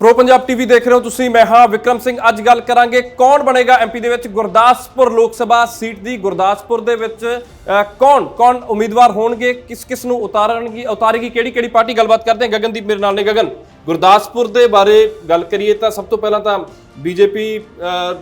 Pro Punjab TV ਦੇਖ ਰਹੇ ਹੋ ਤੁਸੀਂ, ਮੈਂ ਹਾਂ ਵਿਕਰਮ ਸਿੰਘ। ਅੱਜ ਗੱਲ ਕਰਾਂਗੇ ਕੌਣ ਬਣੇਗਾ ਐਮਪੀ ਦੇ ਵਿੱਚ? ਗੁਰਦਾਸਪੁਰ ਲੋਕ ਸਭਾ ਸੀਟ ਦੀ, ਗੁਰਦਾਸਪੁਰ ਦੇ ਵਿੱਚ ਕੌਣ? ਕੌਣ ਉਮੀਦਵਾਰ ਹੋਣਗੇ? ਕਿਸ ਕਿਸ ਨੂੰ ਉਤਾਰਨਗੀ, ਉਤਾਰੇਗੀ, ਕਿਹੜੀ ਕਿਹੜੀ ਪਾਰਟੀ? ਗੱਲਬਾਤ ਕਰਦੇ ਹਾਂ ਗਗਨਦੀਪ ਮੇਰੇ ਨਾਲ ਨੇ। ਗਗਨ, ਗੁਰਦਾਸਪੁਰ ਦੇ ਬਾਰੇ ਗੱਲ ਕਰੀਏ ਤਾਂ ਸਭ ਤੋਂ ਪਹਿਲਾਂ ਤਾਂ ਬੀਜੇਪੀ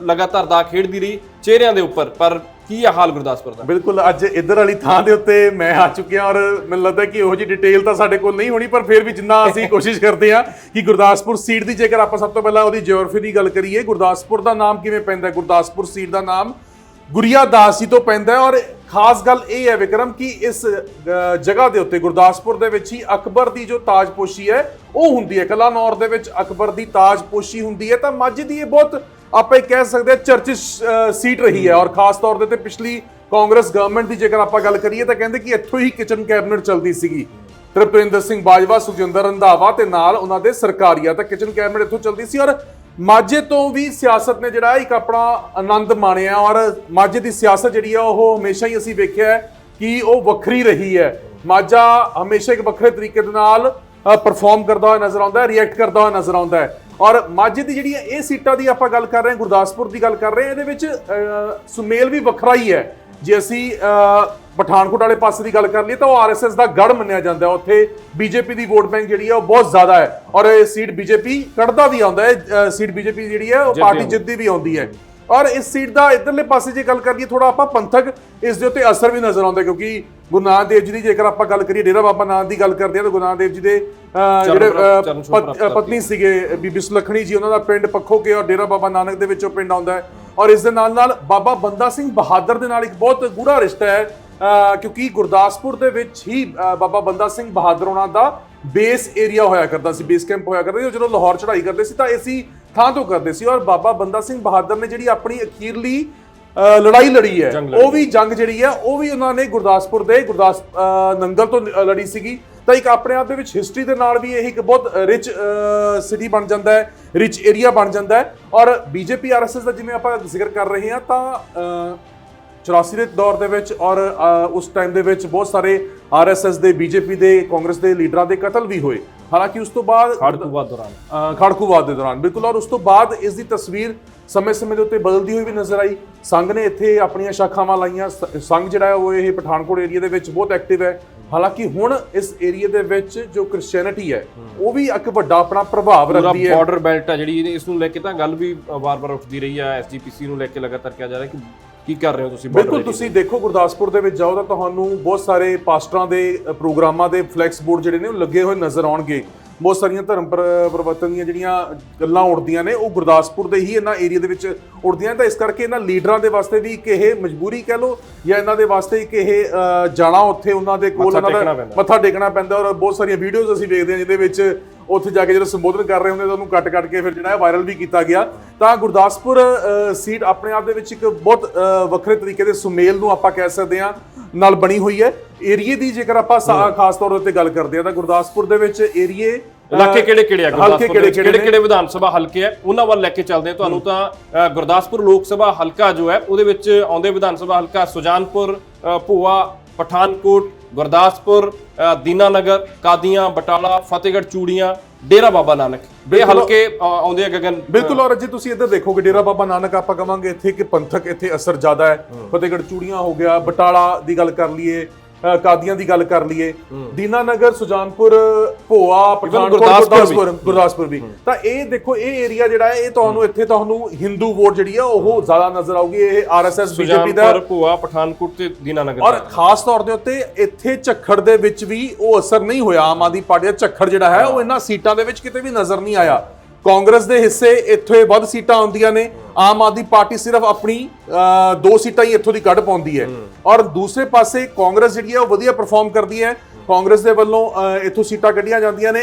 ਲਗਾਤਾਰ ਦਾ ਖੇਡਦੀ ਰਹੀ, ਚਿਹਰਿਆਂ ਦੇ ਉੱਪਰ, ਪਰ ਕੀ ਆ ਹਾਲ ਗੁਰਦਾਸਪੁਰ ਦਾ? ਬਿਲਕੁਲ ਅੱਜ ਇੱਧਰ ਵਾਲੀ ਥਾਂ ਦੇ ਉੱਤੇ ਮੈਂ ਆ ਚੁੱਕਿਆ ਔਰ ਮੈਨੂੰ ਲੱਗਦਾ ਕਿ ਉਹੋ ਜੀ ਡਿਟੇਲ ਤਾਂ ਸਾਡੇ ਕੋਲ ਨਹੀਂ ਹੋਣੀ ਪਰ ਫਿਰ ਵੀ ਜਿੰਨਾ ਅਸੀਂ ਕੋਸ਼ਿਸ਼ ਕਰਦੇ ਹਾਂ ਕਿ ਗੁਰਦਾਸਪੁਰ ਸੀਟ ਦੀ ਜੇਕਰ ਆਪਾਂ ਸਭ ਤੋਂ ਪਹਿਲਾਂ ਉਹਦੀ ਜਿਓਗ੍ਰਾਫੀ ਦੀ ਗੱਲ ਕਰੀਏ ਗੁਰਦਾਸਪੁਰ ਦਾ ਨਾਮ ਕਿਵੇਂ ਪੈਂਦਾ ਗੁਰਦਾਸਪੁਰ ਸੀਟ ਦਾ ਨਾਮ ਗੁਰੀਆ ਦਾਸ ਜੀ ਤੋਂ ਪੈਂਦਾ ਔਰ ਖਾਸ ਗੱਲ ਇਹ ਹੈ ਵਿਕਰਮ ਕਿ ਇਸ ਜਗ੍ਹਾ ਦੇ ਉੱਤੇ ਗੁਰਦਾਸਪੁਰ ਦੇ ਵਿੱਚ ਹੀ ਅਕਬਰ ਦੀ ਜੋ ਤਾਜਪੋਸ਼ੀ ਹੈ ਉਹ ਹੁੰਦੀ ਹੈ। ਕਲਾਨੌਰ ਦੇ ਵਿੱਚ ਅਕਬਰ ਦੀ ਤਾਜਪੋਸ਼ੀ ਹੁੰਦੀ ਹੈ। ਤਾਂ ਮੱਝ ਦੀ ਇਹ ਬਹੁਤ ਆਪਾਂ ਇਹ ਕਹਿ ਸਕਦੇ ਹਾਂ ਚਰਚਿਸ ਸੀਟ ਰਹੀ ਹੈ ਔਰ ਖਾਸ ਤੌਰ ਦੇ ਤੇ ਪਿਛਲੀ ਕਾਂਗਰਸ ਗਵਰਨਮੈਂਟ ਦੀ ਜੇਕਰ ਆਪਾਂ ਗੱਲ ਕਰੀਏ ਤਾਂ ਕਹਿੰਦੇ ਕਿ ਇੱਥੋਂ ਹੀ ਕਿਚਨ ਕੈਬਨਿਟ ਚਲਦੀ ਸੀਗੀ। ਤ੍ਰਿਪਿੰਦਰ ਸਿੰਘ ਬਾਜਵਾ, ਸੁਖਜਿੰਦਰ ਰੰਧਾਵਾ ਤੇ ਨਾਲ ਉਹਨਾਂ ਦੇ ਸਰਕਾਰੀਆ ਤਾਂ ਕਿਚਨ ਕੈਬਨਿਟ ਇੱਥੋਂ ਚਲਦੀ ਸੀ ਔਰ ਮਾਝੇ ਤੋਂ ਵੀ ਸਿਆਸਤ ਨੇ ਜਿਹੜਾ ਇੱਕ ਆਪਣਾ ਆਨੰਦ ਮਾਣਿਆ ਔਰ ਮਾਝੇ ਦੀ ਸਿਆਸਤ ਜਿਹੜੀ ਆ ਉਹ ਹਮੇਸ਼ਾ ਹੀ ਅਸੀਂ ਵੇਖਿਆ ਕਿ ਉਹ ਵੱਖਰੀ ਰਹੀ ਹੈ। ਮਾਝਾ ਹਮੇਸ਼ਾ ਇੱਕ ਵੱਖਰੇ ਤਰੀਕੇ ਦੇ ਨਾਲ ਪਰਫਾਰਮ ਕਰਦਾ ਹੋਇਆ ਨਜ਼ਰ ਆਉਂਦਾ ਹੈ ਰਿਐਕਟ ਕਰਦਾ ਹੋਇਆ ਨਜ਼ਰ ਆਉਂਦਾ ਹੈ। ਔਰ ਮਾਝੇ ਦੀ ਜਿਹੜੀ ਇਹ ਸੀਟਾਂ ਦੀ ਆਪਾਂ ਗੱਲ ਕਰ ਰਹੇ ਹਾਂ ਗੁਰਦਾਸਪੁਰ ਦੀ ਗੱਲ ਕਰ ਰਹੇ ਹਾਂ ਇਹਦੇ ਵਿੱਚ ਸੁਮੇਲ ਵੀ ਵੱਖਰਾ ਹੀ ਹੈ। ਜੇ ਅਸੀਂ ਪਠਾਨਕੋਟ ਵਾਲੇ ਪਾਸੇ ਦੀ ਗੱਲ ਕਰ ਲਈਏ ਤਾਂ ਉਹ ਆਰਐਸਐਸ ਦਾ ਗੜ ਮੰਨਿਆ ਜਾਂਦਾ ਹੈ। ਉੱਥੇ ਬੀਜੇਪੀ ਦੀ ਵੋਟ ਬੈਂਕ ਜਿਹੜੀ ਹੈ ਉਹ ਬਹੁਤ ਜ਼ਿਆਦਾ ਹੈ। ਔਰ ਇਹ ਸੀਟ ਬੀਜੇਪੀ ਕੱਢਦਾ ਵੀ ਆਉਂਦਾ ਹੈ ਸੀਟ ਬੀਜੇਪੀ ਜਿਹੜੀ ਹੈ ਉਹ ਪਾਰਟੀ ਜਿੱਤਦੀ ਵੀ ਆਉਂਦੀ ਹੈ। ਔਰ ਇਸ ਸੀਟ ਦਾ ਇਧਰਲੇ ਪਾਸੇ ਜੇ ਗੱਲ ਕਰੀਏ ਥੋੜਾ ਆਪਾਂ ਪੰਥਕ ਇਸ ਦੇ ਉੱਤੇ ਅਸਰ ਵੀ ਨਜ਼ਰ ਆਉਂਦਾ ਕਿਉਂਕਿ ਗੁਰੂ ਨਾਨਕ ਦੇਵ ਜੀ ਦੀ ਜੇਕਰ ਆਪਾਂ ਗੱਲ ਕਰੀਏ ਡੇਰਾ ਬਾਬਾ ਨਾਨਕ ਦੀ ਗੱਲ ਕਰਦੇ ਹਾਂ ਤਾਂ ਗੁਰੂ ਨਾਨਕ ਦੇਵ ਜੀ ਦੇ ਜਿਹੜੇ ਪਤਨੀ ਸੀਗੇ ਬੀਬੀ ਸੁਲੱਖਣੀ ਜੀ ਉਹਨਾਂ ਦਾ ਪਿੰਡ ਪੱਖੋ ਕੇ ਔਰ ਡੇਰਾ ਬਾਬਾ ਨਾਨਕ ਦੇ ਵਿੱਚੋਂ ਪਿੰਡ ਆਉਂਦਾ ਹੈ। ਔਰ ਇਸ ਦੇ ਨਾਲ ਨਾਲ ਬਾਬਾ ਬੰਦਾ ਸਿੰਘ ਬਹਾਦਰ ਦੇ ਨਾਲ ਇੱਕ ਬਹੁਤ ਗੂੜਾ ਰਿਸ਼ਤਾ ਹੈ ਕਿਉਂਕਿ ਗੁਰਦਾਸਪੁਰ ਦੇ ਵਿੱਚ ਹੀ ਬਾਬਾ ਬੰਦਾ ਸਿੰਘ ਬਹਾਦਰ ਉਹਨਾਂ ਦਾ ਬੇਸ ਏਰੀਆ ਹੋਇਆ ਕਰਦਾ ਸੀ ਬੇਸ ਕੈਂਪ ਹੋਇਆ ਕਰਦਾ ਸੀ ਜਦੋਂ ਲਾਹੌਰ ਚੜ੍ਹਾਈ ਕਰਦੇ ਸੀ ਤਾਂ ਇਸੀ ਥਾਂ ਤੋਂ ਕਰਦੇ ਸੀ ਔਰ ਬਾਬਾ ਬੰਦਾ ਸਿੰਘ ਬਹਾਦਰ ਨੇ ਜਿਹੜੀ ਆਪਣੀ ਅਖੀਰਲੀ ਲੜਾਈ ਲੜੀ ਹੈ ਉਹ ਵੀ ਜੰਗ ਜਿਹੜੀ ਹੈ ਉਹ ਵੀ ਉਹਨਾਂ ਨੇ ਗੁਰਦਾਸਪੁਰ ਦੇ ਗੁਰਦਾਸ ਨੰਗਲ ਤੋਂ ਲੜੀ ਸੀਗੀ। ਤਾਂ ਇੱਕ ਆਪਣੇ ਆਪ ਦੇ ਵਿੱਚ ਹਿਸਟਰੀ ਦੇ ਨਾਲ ਵੀ ਇਹ ਇੱਕ ਬਹੁਤ ਰਿਚ ਸਿਟੀ ਬਣ ਜਾਂਦਾ ਹੈ ਰਿਚ ਏਰੀਆ ਬਣ ਜਾਂਦਾ ਹੈ। ਔਰ ਬੀਜੇਪੀ ਆਰਐਸਐਸ ਦਾ ਜਿਵੇਂ ਆਪਾਂ ਜ਼ਿਕਰ ਕਰ ਰਹੇ ਹਾਂ ਤਾਂ ਅ, 84 ਦੇ ਦੌਰ ਦੇ ਵਿੱਚ ਔਰ ਉਸ ਟਾਈਮ ਦੇ ਵਿੱਚ ਬਹੁਤ ਸਾਰੇ ਆਰਐਸਐਸ ਦੇ ਬੀਜੇਪੀ ਦੇ ਕਾਂਗਰਸ ਦੇ ਲੀਡਰਾਂ ਦੇ ਕਤਲ ਵੀ ਹੋਏ। ਹਾਲਾਂਕਿ ਉਸ ਤੋਂ ਬਾਅਦ ਖੜਕੂਵਾਦ ਦੌਰਾਨ। ਖੜਕੂਵਾਦ ਦੇ ਦੌਰਾਨ ਬਿਲਕੁਲ। ਔਰ ਉਸ ਤੋਂ ਬਾਅਦ ਇਸ ਦੀ ਤਸਵੀਰ ਸਮੇਂ-ਸਮੇਂ ਦੇ ਉੱਤੇ ਬਦਲਦੀ ਹੋਈ ਵੀ ਨਜ਼ਰ ਆਈ। ਸੰਘ ਨੇ ਇੱਥੇ ਆਪਣੀਆਂ ਸ਼ਾਖਾਵਾਂ ਲਾਈਆਂ। ਸੰਘ ਜਿਹੜਾ ਹੈ ਉਹ ਇਹ ਪਠਾਨਕੋਟ ਏਰੀਆ ਦੇ ਵਿੱਚ ਬਹੁਤ ਐਕਟਿਵ ਹੈ। ਹਾਲਾਂਕਿ ਹੁਣ ਇਸ ਏਰੀਆ ਦੇ ਵਿੱਚ ਜੋ ਕ੍ਰਿਸਚੀਅਨਿਟੀ ਹੈ ਉਹ ਵੀ ਇੱਕ ਵੱਡਾ ਆਪਣਾ ਪ੍ਰਭਾਵ ਪੂਰਾ ਰੱਖਦੀ ਹੈ। ਬਾਰਡਰ ਬੈਲਟ ਹੈ ਜਿਹੜੀ। ਇਸ ਨੂੰ ਲੈ ਕੇ ਤਾਂ ਗੱਲ ਵੀ ਵਾਰ-ਵਾਰ ਉੱਠਦੀ ਰਹੀ ਹੈ। ਐਸਜੀਪੀਸੀ ਨੂੰ ਲੈ ਕੇ ਲਗਾਤਾਰ ਕਿਹਾ ਜਾ ਰਿਹਾ ਕਿ ਕੀ ਕਰ ਰਹੇ ਹੋ ਤੁਸੀਂ ਬਿਲਕੁਲ ਤੁਸੀਂ ਦੇਖੋ ਗੁਰਦਾਸਪੁਰ ਦੇ ਵਿੱਚ ਜਾਓ ਤਾਂ ਤੁਹਾਨੂੰ ਬਹੁਤ ਸਾਰੇ ਪਾਸਟਰਾਂ ਦੇ ਪ੍ਰੋਗਰਾਮਾਂ ਦੇ ਫਲੈਕਸ ਬੋਰਡ ਜਿਹੜੇ ਨੇ ਉਹ ਲੱਗੇ ਹੋਏ ਨਜ਼ਰ ਆਉਣਗੇ। ਬਹੁਤ ਸਾਰੀਆਂ ਧਰਮ ਪਰ- ਪਰਿਵਰਤਨ ਦੀਆਂ ਜਿਹੜੀਆਂ ਗੱਲਾਂ ਉੜਦੀਆਂ ਨੇ ਉਹ ਗੁਰਦਾਸਪੁਰ ਦੇ ਹੀ ਇਹਨਾਂ ਏਰੀਆ ਦੇ ਵਿੱਚ ਉੜਦੀਆਂ ਤਾਂ ਇਸ ਕਰਕੇ ਇਹਨਾਂ ਲੀਡਰਾਂ ਦੇ ਵਾਸਤੇ ਵੀ ਇੱਕ ਇਹ ਮਜਬੂਰੀ ਕਹਿ ਲਓ ਜਾਂ ਇਹਨਾਂ ਦੇ ਵਾਸਤੇ ਇੱਕ ਇਹ ਜਾਣਾ ਉੱਥੇ ਉਹਨਾਂ ਦੇ ਕੋਲ ਮੱਥਾ ਉਹਨਾਂ ਟੇਕਣਾ ਦਾ ਪੈਂਦਾ। ਮੱਥਾ ਟੇਕਣਾ ਪੈਂਦਾ। ਔਰ ਬਹੁਤ ਸਾਰੀਆਂ ਵੀਡੀਓਜ਼ ਅਸੀਂ ਵੇਖਦੇ ਹਾਂ ਜਿਹਦੇ ਵਿੱਚ ਉੱਥੇ ਜਾ ਕੇ ਜਦੋਂ ਸੰਬੋਧਨ ਕਰ ਰਹੇ ਹੁੰਦੇ ਤਾਂ ਉਹਨੂੰ ਕੱਟ-ਕੱਟ ਕੇ ਫਿਰ ਜਿਹੜਾ ਹੈ ਵਾਇਰਲ ਵੀ ਕੀਤਾ ਗਿਆ। ਤਾਂ ਗੁਰਦਾਸਪੁਰ ਸੀਟ ਆਪਣੇ ਆਪ ਦੇ ਵਿੱਚ ਇੱਕ ਬਹੁਤ ਵੱਖਰੇ ਤਰੀਕੇ ਦੇ ਸੁਮੇਲ ਨੂੰ ਆਪਾਂ ਕਹਿ ਸਕਦੇ ਹਾਂ ਨਾਲ ਬਣੀ ਹੋਈ ਹੈ। ਏਰੀਏ ਦੀ ਜੇਕਰ ਆਪਾਂ ਖਾਸ ਤੌਰ ਉੱਤੇ ਗੱਲ ਕਰਦੇ ਹਾਂ ਤਾਂ ਗੁਰਦਾਸਪੁਰ ਦੇ ਵਿੱਚ ਏਰੀਏ ਇਲਾਕੇ ਕਿਹੜੇ ਕਿਹੜੇ ਆ? ਗੁਰਦਾਸਪੁਰ ਦੇ ਕਿਹੜੇ? ਕਿਹੜੇ ਕਿਹੜੇ ਵਿਧਾਨ ਸਭਾ ਹਲਕੇ ਆ? ਉਹਨਾਂ ਵੱਲ ਲੈ ਕੇ ਚੱਲਦੇ ਆ ਤੁਹਾਨੂੰ ਤਾਂ ਗੁਰਦਾਸਪੁਰ ਲੋਕ ਸਭਾ ਹਲਕਾ ਜੋ ਹੈ ਉਹਦੇ ਵਿੱਚ ਆਉਂਦੇ ਵਿਧਾਨ ਸਭਾ ਹਲਕਾ ਸੁਜਾਨਪੁਰ ਭੂਆ ਪਠਾਨਕੋਟ ਗੁਰਦਾਸਪੁਰ ਅ, ਦੀਨਾਨਗਰ ਕਾਦੀਆਂ ਬਟਾਲਾ ਫਤਿਹਗੜ੍ਹ ਚੂੜੀਆਂ ਡੇਰਾ ਬਾਬਾ ਨਾਨਕ। ਇਹ। ਹਲਕੇ ਆਉਂਦੇ ਆ ਗਗਨ ਬਿਲਕੁਲ ਔਰ ਜੇ ਤੁਸੀਂ ਇੱਧਰ ਦੇਖੋਗੇ ਡੇਰਾ ਬਾਬਾ ਨਾਨਕ ਆਪਾਂ ਕਵਾਂਗੇ ਇੱਥੇ ਕਿ ਪੰਥਕ ਇੱਥੇ ਅਸਰ ਜ਼ਿਆਦਾ ਹੈ। ਫਤਿਹਗੜ੍ਹ ਚੂੜੀਆਂ ਹੋ ਗਿਆ ਬਟਾਲਾ ਦੀ ਗੱਲ ਕਰ ਲਈਏ ਕਾਦੀਆਂ ਦੀ ਗੱਲ ਕਰ ਲਈਏ। ਦੀਨਾਨਗਰ ਸੁਜਾਨਪੁਰ ਭੋਆ ਪਠਾਨਕੋਟ ਗੁਰਦਾਸਪੁਰ ਵੀ। ਗੁਰਦਾਸਪੁਰ ਗੁਰਦਾਸਪੁਰ ਵੀ। ਤਾਂ ਇਹ ਦੇਖੋ ਇਹ ਏਰੀਆ ਜਿਹੜਾ ਹੈ ਇਹ ਤੁਹਾਨੂੰ ਇੱਥੇ ਤੁਹਾਨੂੰ ਹਿੰਦੂ ਵੋਟ ਜਿਹੜੀ ਆ ਉਹ ਜ਼ਿਆਦਾ ਨਜ਼ਰ ਆਊਗੀ। ਇਹ ਆਰਐਸਐਸ ਬੀਜੇਪੀ ਦਾ ਸੁਜਾਨਪੁਰ ਭੂਆ ਪਠਾਨਕੋਟ ਤੇ ਦੀਨਾਨਗਰ ਔਰ ਖਾਸ ਤੌਰ ਦੇ ਉੱਤੇ ਇੱਥੇ ਝੱਖੜ ਦੇ ਵਿੱਚ ਵੀ ਉਹ ਅਸਰ ਨਹੀਂ ਹੋਇਆ ਆਮ ਆਦਮੀ ਪਾਰਟੀ ਦਾ ਝੱਖੜ ਜਿਹੜਾ ਹੈ ਉਹ ਇਹਨਾਂ ਸੀਟਾਂ ਦੇ ਵਿੱਚ ਕਿਤੇ ਵੀ ਨਜ਼ਰ ਨਹੀਂ ਆਇਆ। ਕਾਂਗਰਸ ਦੇ ਹਿੱਸੇ ਇੱਥੇ ਵੱਧ ਸੀਟਾਂ ਆਉਂਦੀਆਂ ਨੇ। ਆਮ ਆਦਮੀ ਪਾਰਟੀ ਸਿਰਫ ਆਪਣੀ ਦੋ ਸੀਟਾਂ ਹੀ ਇੱਥੋਂ ਦੀ ਕੱਢ ਪਾਉਂਦੀ ਹੈ। ਔਰ ਦੂਸਰੇ ਪਾਸੇ ਕਾਂਗਰਸ ਜਿਹੜੀ ਹੈ ਉਹ ਵਧੀਆ ਪਰਫਾਰਮ ਕਰਦੀ ਹੈ। ਕਾਂਗਰਸ ਦੇ ਵੱਲੋਂ ਇੱਥੋਂ ਸੀਟਾਂ ਕੱਢੀਆਂ ਜਾਂਦੀਆਂ ਨੇ।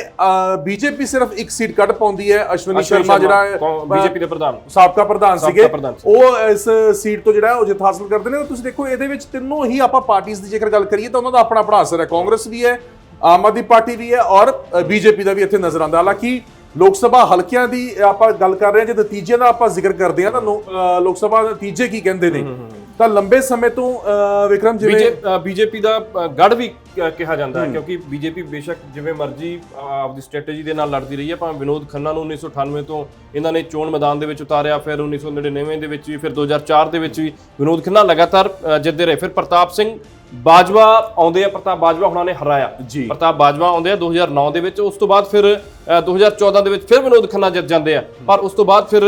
ਬੀਜੇਪੀ ਸਿਰਫ ਇੱਕ ਸੀਟ ਕੱਢ ਪਾਉਂਦੀ ਹੈ। ਅਸ਼ਵਨੀ ਸ਼ਰਮਾ ਜਿਹੜਾ ਬੀਜੇਪੀ ਦੇ ਪ੍ਰਧਾਨ। ਸਾਬਕਾ ਪ੍ਰਧਾਨ ਸੀਗੇ। ਉਹ ਇਸ ਸੀਟ ਤੋਂ ਜਿਹੜਾ ਉਹ ਜਿੱਤ ਹਾਸਲ ਕਰਦੇ ਨੇ। ਤੁਸੀਂ ਦੇਖੋ ਇਹਦੇ ਵਿੱਚ ਤਿੰਨੋਂ ਹੀ ਆਪਾਂ ਪਾਰਟੀਆਂ ਦੀ ਜੇਕਰ ਗੱਲ ਕਰੀਏ ਤਾਂ ਉਹਨਾਂ ਦਾ ਆਪਣਾ ਆਪਣਾ ਅਸਰ ਹੈ। ਕਾਂਗਰਸ ਵੀ ਹੈ ਆਮ ਆਦਮੀ ਪਾਰਟੀ ਵੀ ਹੈ ਔਰ ਬੀਜੇਪੀ ਦਾ ਵੀ ਇੱਥੇ ਨਜ਼ਰ ਆਉਂਦਾ। ਹਾਲਾਂਕਿ ਲੋਕ ਸਭਾ ਹਲਕਿਆਂ ਦੀ ਆਪਾਂ ਗੱਲ ਕਰ ਰਹੇ ਹਾਂ ਜੇ ਨਤੀਜੇ ਦਾ ਆਪਾਂ ਜ਼ਿਕਰ ਕਰਦੇ ਹਾਂ ਤਾਂ ਲੋਕ ਸਭਾ ਦੇ ਨਤੀਜੇ ਕੀ ਕਹਿੰਦੇ ਨੇ? ਤਾਂ ਲੰਬੇ ਸਮੇਂ ਤੋਂ ਵਿਕਰਮ ਜਿਵੇਂ ਬੀਜੇਪੀ ਦਾ ਗੜ ਵੀ ਕਿਹਾ ਜਾਂਦਾ ਹੈ ਕਿਉਂਕਿ ਬੀਜੇਪੀ ਬੇਸ਼ੱਕ ਜਿਵੇਂ ਮਰਜ਼ੀ ਆਪਦੀ ਸਟ੍ਰੈਟਜੀ ਦੇ ਨਾਲ ਲੜਦੀ ਰਹੀ ਹੈ ਭਾਵੇਂ ਵਿਨੋਦ ਖੰਨਾ ਨੂੰ 1998 ਤੋਂ ਇਹਨਾਂ ਨੇ ਚੋਣ ਮੈਦਾਨ ਦੇ ਵਿੱਚ ਉਤਾਰਿਆ ਫਿਰ 1999 ਦੇ ਵਿੱਚ ਵੀ ਫਿਰ 2004 ਦੇ ਵਿੱਚ ਵੀ ਵਿਨੋਦ ਖੰਨਾ ਲਗਾਤਾਰ ਜਿੱਤਦੇ ਰਹੇ। ਫਿਰ ਪ੍ਰਤਾਪ ਸਿੰਘ ਬਾਜਵਾ ਆਉਂਦੇ ਆ ਪ੍ਰਤਾਪ ਬਾਜਵਾ ਹੁਣਾਂ ਨੇ ਹਰਾਇਆ। ਜੀ। ਪ੍ਰਤਾਪ ਬਾਜਵਾ ਆਉਂਦੇ ਆ 2009 ਦੇ ਵਿੱਚ ਉਸ ਤੋਂ ਬਾਅਦ ਫਿਰ ਅ, 2014 ਦੇ ਵਿੱਚ ਫਿਰ ਵਿਨੋਦ ਖੰਨਾ ਜਿੱਤ ਜਾਂਦੇ ਆ। ਪਰ ਉਸ ਤੋਂ ਬਾਅਦ ਫਿਰ